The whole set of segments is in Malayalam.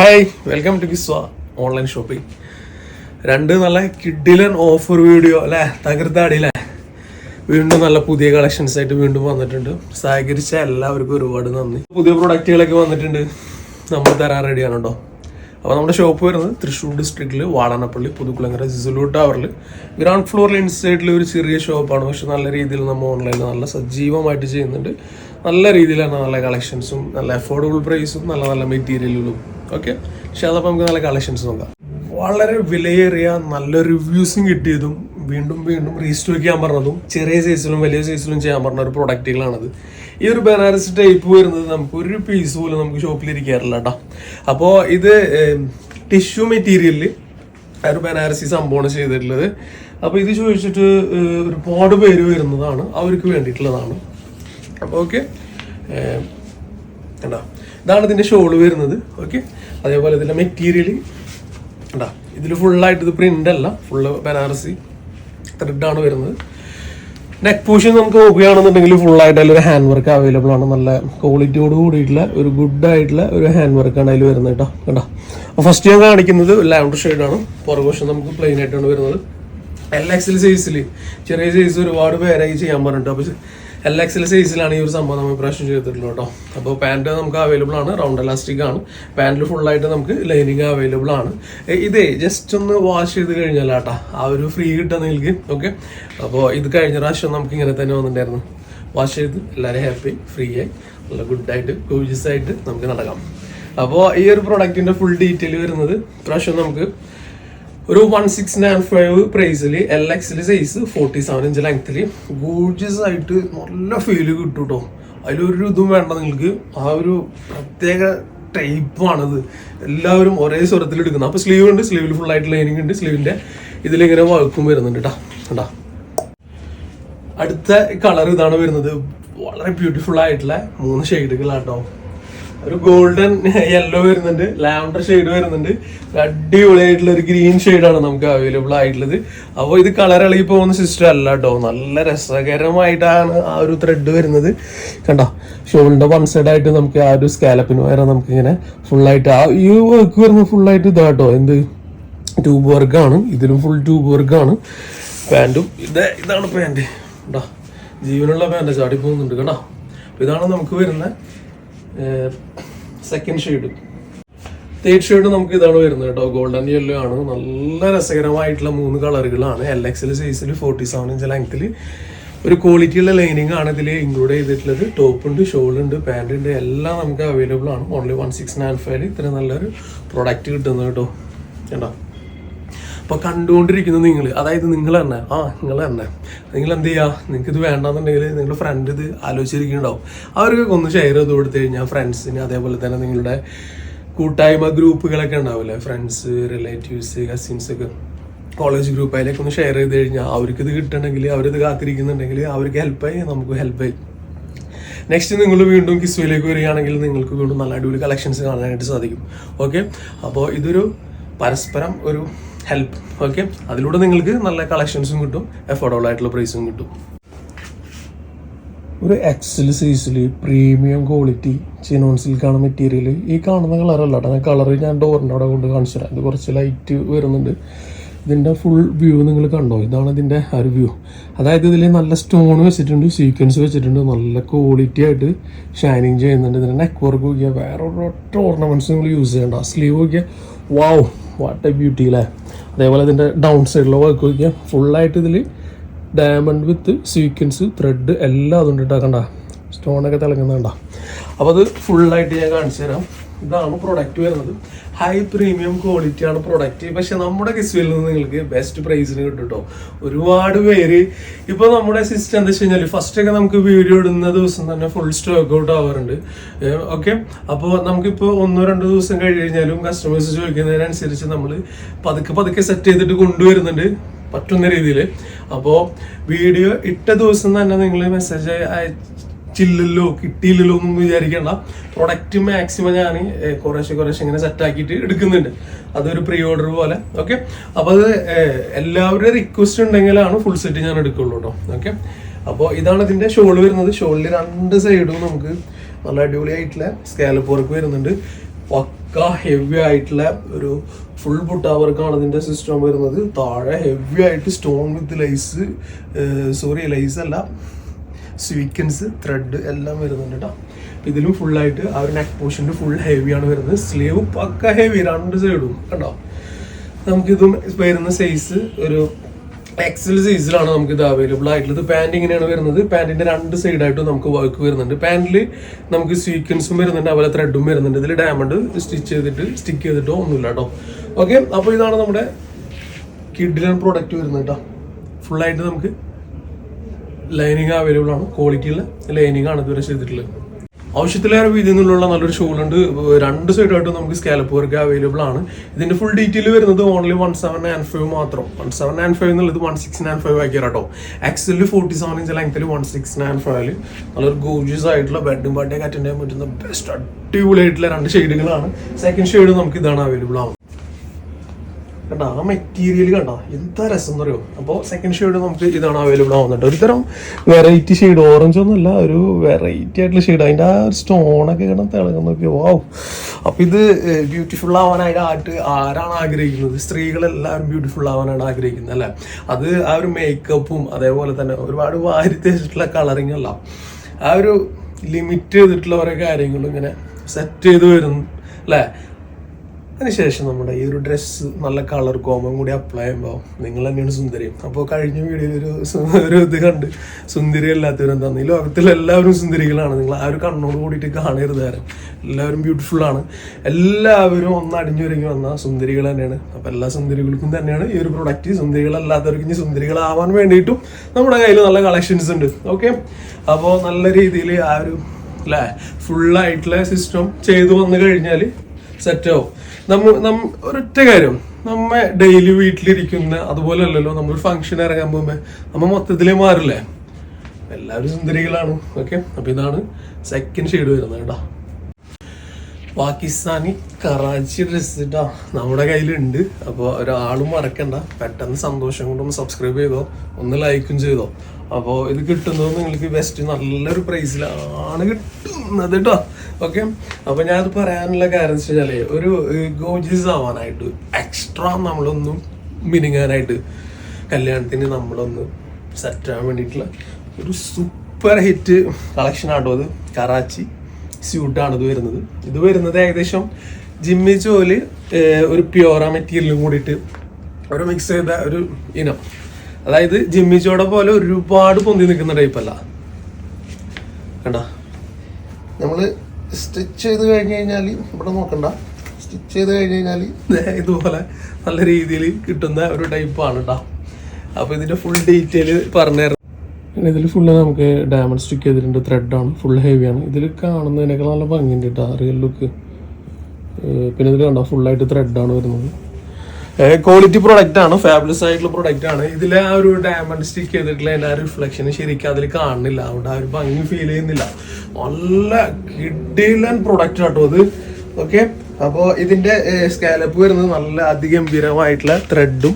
Hi welcome to Kiswa online shopping രണ്ട് നല്ല കിഡിലൻ ഓഫർ വീഡിയോ അല്ലേ? തകർത്താടി അല്ലേ വീണ്ടും നല്ല പുതിയ കളക്ഷൻസ് ആയിട്ട് വീണ്ടും വന്നിട്ടുണ്ട്. സഹകരിച്ച എല്ലാവർക്കും ഒരുപാട് നന്ദി. പുതിയ പ്രൊഡക്റ്റുകളൊക്കെ വന്നിട്ടുണ്ട്. നമ്മൾ തരാൻ റെഡിയാണ് കേട്ടോ അപ്പോൾ നമ്മുടെ ഷോപ്പ് വരുന്നത് തൃശ്ശൂർ ഡിസ്ട്രിക്റ്റിൽ വാടാനപ്പള്ളി പുതുക്കുളങ്ങര സിസുലു ടവറിൽ ഗ്രൗണ്ട് ഫ്ലോറിൽ ഇൻസൈഡിൽ ഒരു ചെറിയ ഷോപ്പാണ് പക്ഷെ നല്ല രീതിയിൽ നമ്മൾ ഓൺലൈനിൽ നല്ല സജീവമായിട്ട് ചെയ്യുന്നുണ്ട്. നല്ല രീതിയിലാണ് നല്ല കളക്ഷൻസും നല്ല അഫോർഡബിൾ പ്രൈസും നല്ല നല്ല മെറ്റീരിയലുകളും ഓക്കെ പക്ഷെ അതപ്പോൾ നമുക്ക് നല്ല കളക്ഷൻസ് നോക്കാം. വളരെ വിലയേറിയ നല്ല റിവ്യൂസും കിട്ടിയതും വീണ്ടും വീണ്ടും റീസ്റ്റോക്ക് ചെയ്യാൻ പറഞ്ഞതും ചെറിയ സൈസിലും വലിയ സൈസിലും ചെയ്യാൻ പറഞ്ഞ ഒരു പ്രൊഡക്റ്റുകളാണത് ഈ ഒരു ബനാറസ് ടൈപ്പ് വരുന്നത് നമുക്ക് ഒരു പീസ് പോലും നമുക്ക് ഷോപ്പിലിരിക്കാറില്ല കേട്ടോ അപ്പോൾ ഇത് ടിഷ്യൂ മെറ്റീരിയലിൽ ആ ഒരു ബനാറസി സംഭവമാണ് ചെയ്തിട്ടുള്ളത്. അപ്പോൾ ഇത് ചോദിച്ചിട്ട് ഒരുപാട് പേര് വരുന്നതാണ്. അവർക്ക് വേണ്ടിയിട്ടുള്ളതാണ്. അപ്പോൾ ഓക്കെ കണ്ടോ? ഇതാണ് ഇതിന്റെ ഷോൾ വരുന്നത്. ഓക്കെ അതേപോലെ ഇതിന്റെ മെറ്റീരിയൽ കണ്ടോ? ഇതിൽ ഫുള്ളായിട്ട് ഇത് പ്രിന്റ് അല്ല. ഫുള്ള് ബനാറസി ത്രെഡാണ് വരുന്നത്. നെക്ക് പൂഷൻ നമുക്ക് നോക്കുകയാണെന്നുണ്ടെങ്കിൽ ഫുള്ളായിട്ട് അതിലൊരു ഹാൻഡ് വർക്ക് അവൈലബിൾ ആണ്. നല്ല ക്വാളിറ്റിയോട് കൂടിയിട്ടുള്ള ഒരു ഗുഡ് ആയിട്ടുള്ള ഒരു ഹാൻഡ് വർക്കാണ് അതിൽ വരുന്നത് കേട്ടോ. കേട്ടോ അപ്പോൾ ഫസ്റ്റ് ഞാൻ കാണിക്കുന്നത് ലാവൻഡർ ആണ്. പുറകുവശം നമുക്ക് പ്ലെയിൻ ആയിട്ടാണ് വരുന്നത്. എൽ എക്സൽ സൈസിൽ ചെറിയ സൈസ് ഒരുപാട് പേരായി ചെയ്യാൻ പറഞ്ഞിട്ട്. അപ്പോൾ എൽ എക്സൽ സൈസിലാണ് ഈ ഒരു സംഭവം നമ്മൾ പ്രാവശ്യം ചെയ്തിട്ടുള്ളത് കേട്ടോ. അപ്പോൾ പാന്റ് നമുക്ക് അവൈലബിൾ ആണ് റൗണ്ട് എലാസ്റ്റിക് ആണ്. പാന്റിൽ ഫുള്ളായിട്ട് നമുക്ക് ലൈനിങ് അവൈലബിൾ ആണ്. ഇതേ ജസ്റ്റ് ഒന്ന് വാഷ് ചെയ്ത് കഴിഞ്ഞാൽ കേട്ടോ ആ ഒരു ഫ്രീ കിട്ടുന്ന നിങ്ങൾക്ക് ഓക്കെ അപ്പോൾ ഇത് കഴിഞ്ഞ പ്രാവശ്യം നമുക്ക് ഇങ്ങനെ തന്നെ വന്നിട്ടുണ്ടായിരുന്നു. വാഷ് ചെയ്ത് എല്ലാവരും ഹാപ്പി ഫ്രീ ആയി നല്ല ഗുഡ് ഗുഡായിട്ട് കോജസ് ആയിട്ട് നമുക്ക് നടക്കാം. അപ്പോൾ ഈ ഒരു പ്രൊഡക്റ്റിന്റെ ഫുൾ ഡീറ്റെയിൽ വരുന്നത് പ്രാവശ്യം നമുക്ക് ഒരു വൺ സിക്സ് നയൻ ഫൈവ് പ്രൈസിൽ L XL size forty seven inch ലെങ്ത്തിൽ ഗൂഡ്ജസ് ആയിട്ട് നല്ല ഫീൽ കിട്ടും കേട്ടോ അതിലൊരു ഇതും വേണ്ട നിങ്ങൾക്ക്. ആ ഒരു പ്രത്യേക ടൈപ്പാണത് എല്ലാവരും ഒരേ സ്വരത്തിൽ എടുക്കുന്നത്. അപ്പോൾ സ്ലീവ് ഉണ്ട്. സ്ലീവിൽ ഫുൾ ആയിട്ട് ലൈനിങ് ഉണ്ട്. സ്ലീവിന്റെ ഇതിലിങ്ങനെ വഴക്കും വരുന്നുണ്ട് കേട്ടോ കേട്ടോ അടുത്ത കളർ ഇതാണ് വരുന്നത്. വളരെ ബ്യൂട്ടിഫുൾ ആയിട്ടുള്ള മൂന്ന് ഷെയ്ഡുകളാട്ടോ ഒരു ഗോൾഡൻ യെല്ലോ വരുന്നുണ്ട് ലാവൻഡർ ഷെയ്ഡ് വരുന്നുണ്ട്. അടിപൊളിയായിട്ടുള്ള ഒരു ഗ്രീൻ ഷെയ്ഡാണ് നമുക്ക് അവൈലബിൾ ആയിട്ടുള്ളത്. അപ്പോൾ ഇത് കളർ ഇളകി പോകുന്ന സിസ്റ്റം അല്ല കേട്ടോ നല്ല രസകരമായിട്ടാണ് ആ ഒരു ത്രെഡ് വരുന്നത്. കണ്ടോ? ഷോൾഡർ വൺ സൈഡ് ആയിട്ട് നമുക്ക് ആ ഒരു സ്കാലപ്പിന് ഇങ്ങനെ ഫുള്ളായിട്ട് ആ ഈ വർക്ക് വരുന്നത് ഫുള്ളായിട്ട് ഇതാട്ടോ എന്ത്? ട്യൂബ് വർക്കാണ് ഇതിലും ഫുൾ ട്യൂബ് വർക്കാണ് പാന്റും ഇത് ഇതാണ് പാന്റ് കേട്ടോ ജീവനുള്ള പാന്റ് ചാടി പോകുന്നുണ്ട് കേട്ടോ ഇതാണ് നമുക്ക് വരുന്ന സെക്കൻഡ് ഷെയ്ഡ് തേർഡ് ഷെയ്ഡ് നമുക്ക് ഇതാണ് വരുന്നത് കേട്ടോ. ഗോൾഡൻ യെല്ലോ ആണ്. നല്ല രസകരമായിട്ടുള്ള മൂന്ന് കളറുകളാണ്. എൽ എക്സിൽ സൈസിൽ ഫോർട്ടി സെവൻ ഇഞ്ച് ലെങ്ത്തിൽ ഒരു ക്വാളിറ്റിയുള്ള ലൈനിങ് ആണ് ഇതിൽ ഇൻക്ലൂഡ് ചെയ്തിട്ടുള്ളത്. ടോപ്പ് ഉണ്ട് ഷോൾ ഉണ്ട് പാന്റ് ഉണ്ട്. എല്ലാം നമുക്ക് അവൈലബിൾ ആണ്. Only one six nine five ഇത്ര നല്ലൊരു പ്രൊഡക്റ്റ് കിട്ടുന്നത് കേട്ടോ. കേട്ടോ അപ്പൊ കണ്ടുകൊണ്ടിരിക്കുന്ന നിങ്ങൾ. അതായത് നിങ്ങൾ തന്നെ. ആ നിങ്ങൾ തന്നെ. നിങ്ങൾ എന്ത് ചെയ്യുക നിങ്ങൾക്ക് ഇത് വേണ്ടെന്നുണ്ടെങ്കിൽ നിങ്ങളുടെ ഫ്രണ്ട് ഇത് ആലോചിച്ചിരിക്കുന്നുണ്ടാവും. അവർക്കൊക്കെ ഒന്ന് ഷെയർ ചെയ്ത് കൊടുത്തു കഴിഞ്ഞാൽ ഫ്രണ്ട്സിന് അതേപോലെ തന്നെ നിങ്ങളുടെ കൂട്ടായ്മ ഗ്രൂപ്പുകളൊക്കെ ഉണ്ടാവില്ലേ? ഫ്രണ്ട്സ് റിലേറ്റീവ്സ് കസിൻസ് ഒക്കെ. കോളേജ് ഗ്രൂപ്പ് അതിലേക്ക് ഒന്ന് ഷെയർ ചെയ്ത് കഴിഞ്ഞാൽ അവർക്ക് ഇത് കിട്ടണമെങ്കിൽ അവരിത് കാത്തിരിക്കുന്നുണ്ടെങ്കിൽ അവർക്ക് ഹെൽപ്പായി നമുക്ക് ഹെൽപ്പായി നെക്സ്റ്റ് നിങ്ങൾ വീണ്ടും കിസ്വയിലേക്ക് വരികയാണെങ്കിൽ നിങ്ങൾക്ക് വീണ്ടും നല്ല അടിപൊളി കളക്ഷൻസ് കാണാനായിട്ട് സാധിക്കും. ഓക്കെ അപ്പോൾ ഇതൊരു പരസ്പരം ഒരു ഹെൽപ്പ് ഓക്കെ അതിലൂടെ നിങ്ങൾക്ക് നല്ല കളക്ഷൻസും കിട്ടും എഫോർഡബിൾ ആയിട്ടുള്ള പ്രൈസും കിട്ടും. ഒരു എക്സൽ സൈസിൽ പ്രീമിയം ക്വാളിറ്റി ചിനോൺ സിൽക്കാണ് മെറ്റീരിയൽ ഈ കാണുന്ന കളറല്ല കേട്ടോ. കളർ ഞാൻ ഡോറിന്റെ അവിടെ കൊണ്ട് കാണിച്ചു തരാം. ഇത് കുറച്ച് ലൈറ്റ് വരുന്നുണ്ട്. ഇതിന്റെ ഫുൾ വ്യൂ നിങ്ങൾ കണ്ടോ? ഇതാണ് ഇതിന്റെ ഒരു വ്യൂ അതായത് ഇതിൽ നല്ല സ്റ്റോൺ വെച്ചിട്ടുണ്ട് സീക്വൻസ് വെച്ചിട്ടുണ്ട്. നല്ല ക്വാളിറ്റി ആയിട്ട് ഷൈനിങ് ചെയ്യുന്നുണ്ട്. ഇതിന്റെ നെക്ക് വർക്ക് നോക്കിയാൽ വേറെ ഒരൊറ്റ ഓർണമെന്റ്സ് നിങ്ങൾ യൂസ് ചെയ്യണ്ട. സ്ലീവ് നോക്കിയാൽ വാവ് വാട്ട് എ ബ്യൂട്ടി അല്ലേ അതേപോലെ ഇതിന്റെ ഡൗൺ സൈഡിലെ വർക്ക് നോക്കിയാൽ ഫുള്ളായിട്ട് ഇതിൽ ഡയമണ്ട് വിത്ത് സീക്വൻസ് ത്രെഡ് എല്ലാം അതുകൊണ്ട് ഇട്ടാക്കണ്ട സ്റ്റോണൊക്കെ തിളങ്ങുന്നുണ്ട അപ്പോൾ അത് ഫുള്ളായിട്ട് ഞാൻ കാണിച്ചു തരാം ഇതാണ് പ്രൊഡക്റ്റ് വരുന്നത്. ഹൈ പ്രീമിയം ക്വാളിറ്റി ആണ് പ്രൊഡക്റ്റ് പക്ഷെ നമ്മുടെ കിസ്വിൽ നിന്ന് നിങ്ങൾക്ക് ബെസ്റ്റ് പ്രൈസിന് കിട്ടും ഒരുപാട് പേര് ഇപ്പോൾ നമ്മുടെ സിസ്റ്റം എന്താ വെച്ച് കഴിഞ്ഞാൽ ഫസ്റ്റ് ഒക്കെ നമുക്ക് വീഡിയോ ഇടുന്ന ദിവസം തന്നെ ഫുൾ സ്റ്റോക്ക് ഔട്ട് ആവാറുണ്ട്. ഓക്കെ അപ്പോൾ നമുക്കിപ്പോൾ ഒന്നോ രണ്ടോ ദിവസം കഴിഞ്ഞ് കഴിഞ്ഞാലും കസ്റ്റമേഴ്സ് ചോദിക്കുന്നതിനനുസരിച്ച് നമ്മൾ പതുക്കെ പതുക്കെ സെറ്റ് ചെയ്തിട്ട് കൊണ്ടുവരുന്നുണ്ട് പറ്റുന്ന രീതിയിൽ അപ്പോൾ വീഡിയോ ഇട്ട ദിവസം തന്നെ നിങ്ങൾ മെസ്സേജ് അയച്ചില്ലല്ലോ കിട്ടിയില്ലല്ലോ ഒന്നും വിചാരിക്കേണ്ട. പ്രൊഡക്റ്റ് മാക്സിമം ഞാൻ കുറേശ്ശെ കുറേശ്ശെ ഇങ്ങനെ സെറ്റാക്കിയിട്ട് എടുക്കുന്നുണ്ട്. അതൊരു പ്രീ ഓർഡർ പോലെ ഓക്കെ അപ്പോൾ അത് എല്ലാവരുടെയും റിക്വസ്റ്റ് ഉണ്ടെങ്കിലാണ് ഫുൾ സെറ്റ് ഞാൻ എടുക്കുള്ളൂ കേട്ടോ ഓക്കെ അപ്പോൾ ഇതാണ് ഇതിന്റെ ഷോൾ വരുന്നത്. ഷോളിൽ രണ്ട് സൈഡും നമുക്ക് നല്ല അടിപൊളിയായിട്ടുള്ള സ്കാലപ്പ് വർക്ക് വരുന്നുണ്ട്. പക്ക ഹെവി ആയിട്ടുള്ള ഒരു ഫുൾ ബുട്ടാ വർക്കാണ് ഇതിന്റെ സിസ്റ്റം വരുന്നത്. താഴെ ഹെവി ആയിട്ട് stone with lace sorry lace അല്ല. സ്വീക്കൻസ് ത്രെഡ് എല്ലാം വരുന്നുണ്ട് കേട്ടോ ഇതിലും ഫുൾ ആയിട്ട് ആ ഒരു നെക്ക് പോർഷന്റെ ഫുൾ ഹെവിയാണ് വരുന്നത്. സ്ലീവ് പക്ക ഹെവി രണ്ട് സൈഡും കണ്ടോ? നമുക്കിതും വരുന്ന സൈസ് ഒരു എക്സൽ സൈസിലാണ് നമുക്ക് ഇത് അവൈലബിൾ ആയിട്ടുള്ളത്. പാന്റ് ഇങ്ങനെയാണ് വരുന്നത്. പാന്റിന്റെ രണ്ട് സൈഡായിട്ടും നമുക്ക് വർക്ക് വരുന്നുണ്ട്. പാന്റിൽ നമുക്ക് സ്വീക്വൻസും വരുന്നുണ്ട്. അതുപോലെ ത്രെഡും വരുന്നുണ്ട്. ഇതിൽ ഡയമണ്ട് സ്റ്റിച്ച് ചെയ്തിട്ട് സ്റ്റിക്ക് ചെയ്തിട്ടോ ഒന്നുമില്ല കേട്ടോ ഓക്കെ അപ്പോൾ ഇതാണ് നമ്മുടെ കിഡിലൻ പ്രോഡക്റ്റ് വരുന്നത് കേട്ടോ ഫുള്ളായിട്ട് നമുക്ക് ലൈനിങ് അവൈലബിൾ ആണ്. ക്വാളിറ്റിയുള്ള ലൈനിങ് ആണ് ഇതുവരെ ചെയ്തിട്ടുള്ളത്. ആവശ്യത്തിലേറെ വീതിയിൽ നിന്നുള്ള നല്ലൊരു ഷോളുണ്ട് രണ്ട് സൈഡായിട്ട് നമുക്ക് സ്കാലപ്പ് വർക്ക് അവൈലബിൾ ആണ്. ഇതിന്റെ ഫുൾ ഡീറ്റെയിൽ വരുന്നത് only one seven nine five മാത്രം. വൺ സെവൻ നയൻ ഫൈവ് എന്നുള്ളത് വൺ സിക്സ് നയൻ ഫൈവ് ആക്കിയ കേട്ടോ. എക്സലിൽ ഫോർട്ടി സെവൻ ഇഞ്ച് ലെങ്ത്തിൽ വൺ സിക്സ് നയൻ ഫൈവിൽ നല്ലൊരു ഗോർജിയസ് ആയിട്ടുള്ള ബെഡും പാർട്ടിയൊക്കെ അറ്റൻഡ് ചെയ്യാൻ പറ്റുന്ന ബെസ്റ്റ് അടിപൊളിയായിട്ടുള്ള രണ്ട് ഷെയ്ഡുകളാണ് സെക്കൻഡ് ഷെയ്ഡ് നമുക്ക് ഇതാണ് അവൈലബിൾ ആവും കണ്ട ആ മെറ്റീരിയൽ കണ്ട? എന്താ രസം എന്ന് പറയുമോ അപ്പോൾ സെക്കൻഡ് ഷെയ്ഡ് നമുക്ക് ഇതാണ് അവൈലബിൾ ആവുന്നുണ്ട്. ഒരുതരം വെറൈറ്റി ഷെയ്ഡ് ഓറഞ്ച് ഒന്നുമല്ല ഒരു വെറൈറ്റി ആയിട്ടുള്ള ഷെയ്ഡ് അതിന്റെ ആ ഒരു സ്റ്റോണൊക്കെ കിടന്ന് തിളങ്ങുന്നൊക്കെ വാവ് അപ്പോൾ ഇത് ബ്യൂട്ടിഫുൾ ആവാനായിട്ട് ആട്ട് ആരാണ് ആഗ്രഹിക്കുന്നത്? സ്ത്രീകളെല്ലാവരും ബ്യൂട്ടിഫുൾ ആവാനാണ് ആഗ്രഹിക്കുന്നത് അല്ലേ? അത് ആ ഒരു മേക്കപ്പും അതേപോലെ തന്നെ ഒരുപാട് വാരി തേച്ചിട്ടുള്ള കളറിങ് അല്ല. ആ ഒരു ലിമിറ്റ് ചെയ്തിട്ടുള്ള ഓരോ കാര്യങ്ങളും ഇങ്ങനെ സെറ്റ് ചെയ്ത് വരുന്നു അല്ലേ? അതിനുശേഷം നമ്മുടെ ഈ ഒരു ഡ്രസ്സ് നല്ല കളർ കോമ്പം കൂടി അപ്ലൈ ചെയ്യുമ്പോൾ നിങ്ങൾ തന്നെയാണ് സുന്ദരി അപ്പോൾ കഴിഞ്ഞ വീഡിയോയിൽ ഒരു ഒരു ഇത് കണ്ട്. സുന്ദരി അല്ലാത്തവരും എന്താന്ന് ഈ ലോകത്തിൽ എല്ലാവരും സുന്ദരികളാണ്. നിങ്ങൾ ആ ഒരു കണ്ണോട് കൂടിയിട്ട് കാണരുത് ആരും. എല്ലാവരും ബ്യൂട്ടിഫുൾ ആണ്. എല്ലാവരും ഒന്ന് അടിഞ്ഞൊരുങ്ങി വന്ന സുന്ദരികൾ തന്നെയാണ്. അപ്പോൾ എല്ലാ സുന്ദരികൾക്കും തന്നെയാണ് ഈ ഒരു പ്രൊഡക്റ്റ് സുന്ദരികളല്ലാത്തവർക്ക് ഇനി സുന്ദരികളാവാൻ വേണ്ടിയിട്ടും നമ്മുടെ കയ്യിൽ നല്ല കളക്ഷൻസ് ഉണ്ട്. ഓക്കെ അപ്പോൾ നല്ല രീതിയിൽ ആ ഒരു അല്ലേ ഫുള്ളായിട്ടുള്ള സിസ്റ്റം ചെയ്തു വന്നു കഴിഞ്ഞാൽ സെറ്റാവും നമ്മ നമ്മ ഒരൊറ്റ കാര്യം. നമ്മ ഡെയിലി വീട്ടിലിരിക്കുന്ന അതുപോലെ അല്ലല്ലോ നമ്മൾ ഫംഗ്ഷൻ ഇറങ്ങാൻ പോകുമ്പോ നമ്മ മൊത്തത്തിലേ മാറില്ലേ? എല്ലാവരും സുന്ദരികളാണ് ഓക്കെ അപ്പൊ ഇതാണ് സെക്കൻഡ് ഷെയ്ഡ് വരുന്നത് കേട്ടോ. പാകിസ്ഥാനി കറാച്ചി ഡ്രസ് കേട്ടോ നമ്മുടെ കയ്യിലുണ്ട്. അപ്പോൾ ഒരാളും മറക്കണ്ട. പെട്ടെന്ന് സന്തോഷം കൊണ്ടൊന്ന് സബ്സ്ക്രൈബ് ചെയ്തോ ഒന്ന് ലൈക്കും ചെയ്തോ. അപ്പോൾ ഇത് കിട്ടുന്നത് നിങ്ങൾക്ക് ബെസ്റ്റ് നല്ലൊരു പ്രൈസിലാണ് കിട്ടുന്നത് കേട്ടോ. ഓക്കെ അപ്പോൾ ഞാനത് പറയാനുള്ള കാര്യം എന്ന് വെച്ചാൽ ഒരു ഗോജിസ് ആവാനായിട്ട് എക്സ്ട്രാ നമ്മളൊന്നും മിനുങ്ങാനായിട്ട് കല്യാണത്തിന് നമ്മളൊന്ന് സെറ്റ് ആവാൻ വേണ്ടിയിട്ടുള്ള ഒരു സൂപ്പർ ഹിറ്റ് കളക്ഷൻ ആട്ടോ അത്? കറാച്ചി സ്യൂട്ടാണ് ഇത് വരുന്നത്. ഇത് വരുന്നത് ഏകദേശം ജിമ്മി ചോൽ ഒരു പ്യോറ മെറ്റീരിയലും കൂടിയിട്ട് ഒരു മിക്സ് ചെയ്ത ഒരു ഇനം അതായത് ജിമ്മി ചോടെ പോലെ ഒരുപാട് പൊന്തി നിൽക്കുന്ന ടൈപ്പല്ല കണ്ട? നമ്മൾ സ്റ്റിച്ച് ചെയ്ത് കഴിഞ്ഞ് കഴിഞ്ഞാൽ ഇവിടെ നോക്കണ്ട. സ്റ്റിച്ച് ചെയ്ത് കഴിഞ്ഞ് കഴിഞ്ഞാൽ ഇതുപോലെ നല്ല രീതിയിൽ കിട്ടുന്ന ഒരു ടൈപ്പാണ് കേട്ടോ അപ്പോൾ ഇതിന്റെ ഫുൾ ഡീറ്റെയിൽ പറഞ്ഞു പിന്നെ ഇതിൽ ഫുള്ള് നമുക്ക് ഡയമണ്ട് സ്റ്റിക്ക് ചെയ്തിട്ടുണ്ട് ത്രെഡാണ് ഫുൾ ഹെവിയാണ് ഇതിൽ കാണുന്നതിനേക്കാൾ നല്ല ഭംഗിയുണ്ട് കേട്ടോ റിയൽ ലുക്ക് പിന്നെ ഇതിൽ കണ്ടോ ഫുള്ളായിട്ട് ത്രെഡാണ് വരുന്നത്. ക്വാളിറ്റി പ്രൊഡക്റ്റ് ആണ് ഫാബ്ലസ് ആയിട്ടുള്ള പ്രൊഡക്റ്റ് ആണ്. ഇതിലെ ആ ഒരു ഡയമണ്ട് സ്റ്റിക്ക് ചെയ്തിട്ടുള്ള എന്റെ ആ റിഫ്ലക്ഷൻ ശരിക്കും അതിൽ കാണുന്നില്ല. അവിടെ ആ ഒരു ഭംഗി ഫീൽ ചെയ്യുന്നില്ല. നല്ല കിഡിലൻ പ്രൊഡക്റ്റ് ആട്ടോ അത് ഓക്കെ അപ്പോൾ ഇതിന്റെ സ്കാലപ്പ് വരുന്നത് നല്ല അതിഗംഭീരമായിട്ടുള്ള ത്രെഡും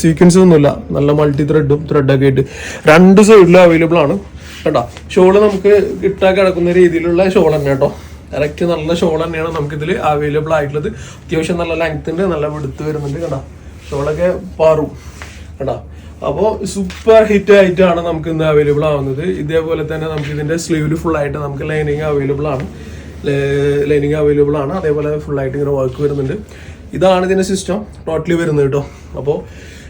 സീക്വൻസും ഒന്നുമില്ല നല്ല മൾട്ടി ത്രെഡും ത്രെഡൊക്കെ ആയിട്ട് രണ്ട് സൈഡിലും അവൈലബിൾ ആണ്. കേട്ടോ? ഷോൾ നമുക്ക് കിട്ടാൻ കിടക്കുന്ന രീതിയിലുള്ള ഷോൾ തന്നെ കേട്ടോ. കറക്റ്റ് നല്ല ഷോൾ തന്നെയാണ് നമുക്ക് ഇതിൽ അവൈലബിൾ ആയിട്ടുള്ളത്. അത്യാവശ്യം നല്ല ലെങ്ത് ഉണ്ട് നല്ല വെടുത്ത് വരുന്നുണ്ട് കേട്ടോ ഷോളൊക്കെ പാറും കേട്ടോ അപ്പോൾ സൂപ്പർ ഹിറ്റ് ആയിട്ടാണ് നമുക്ക് ഇന്ന് അവൈലബിൾ ആവുന്നത്. ഇതേപോലെ തന്നെ നമുക്ക് ഇതിന്റെ ഫുൾ ആയിട്ട് നമുക്ക് ലൈനിങ് അവൈലബിൾ ആണ്. ലൈനിങ് അവൈലബിൾ ആണ്. അതേപോലെ ഫുൾ ആയിട്ട് ഇങ്ങനെ വർക്ക് വരുന്നുണ്ട്. ഇതാണ് ഇതിന്റെ സിസ്റ്റം ടോട്ടലി വരുന്നത് കേട്ടോ അപ്പോൾ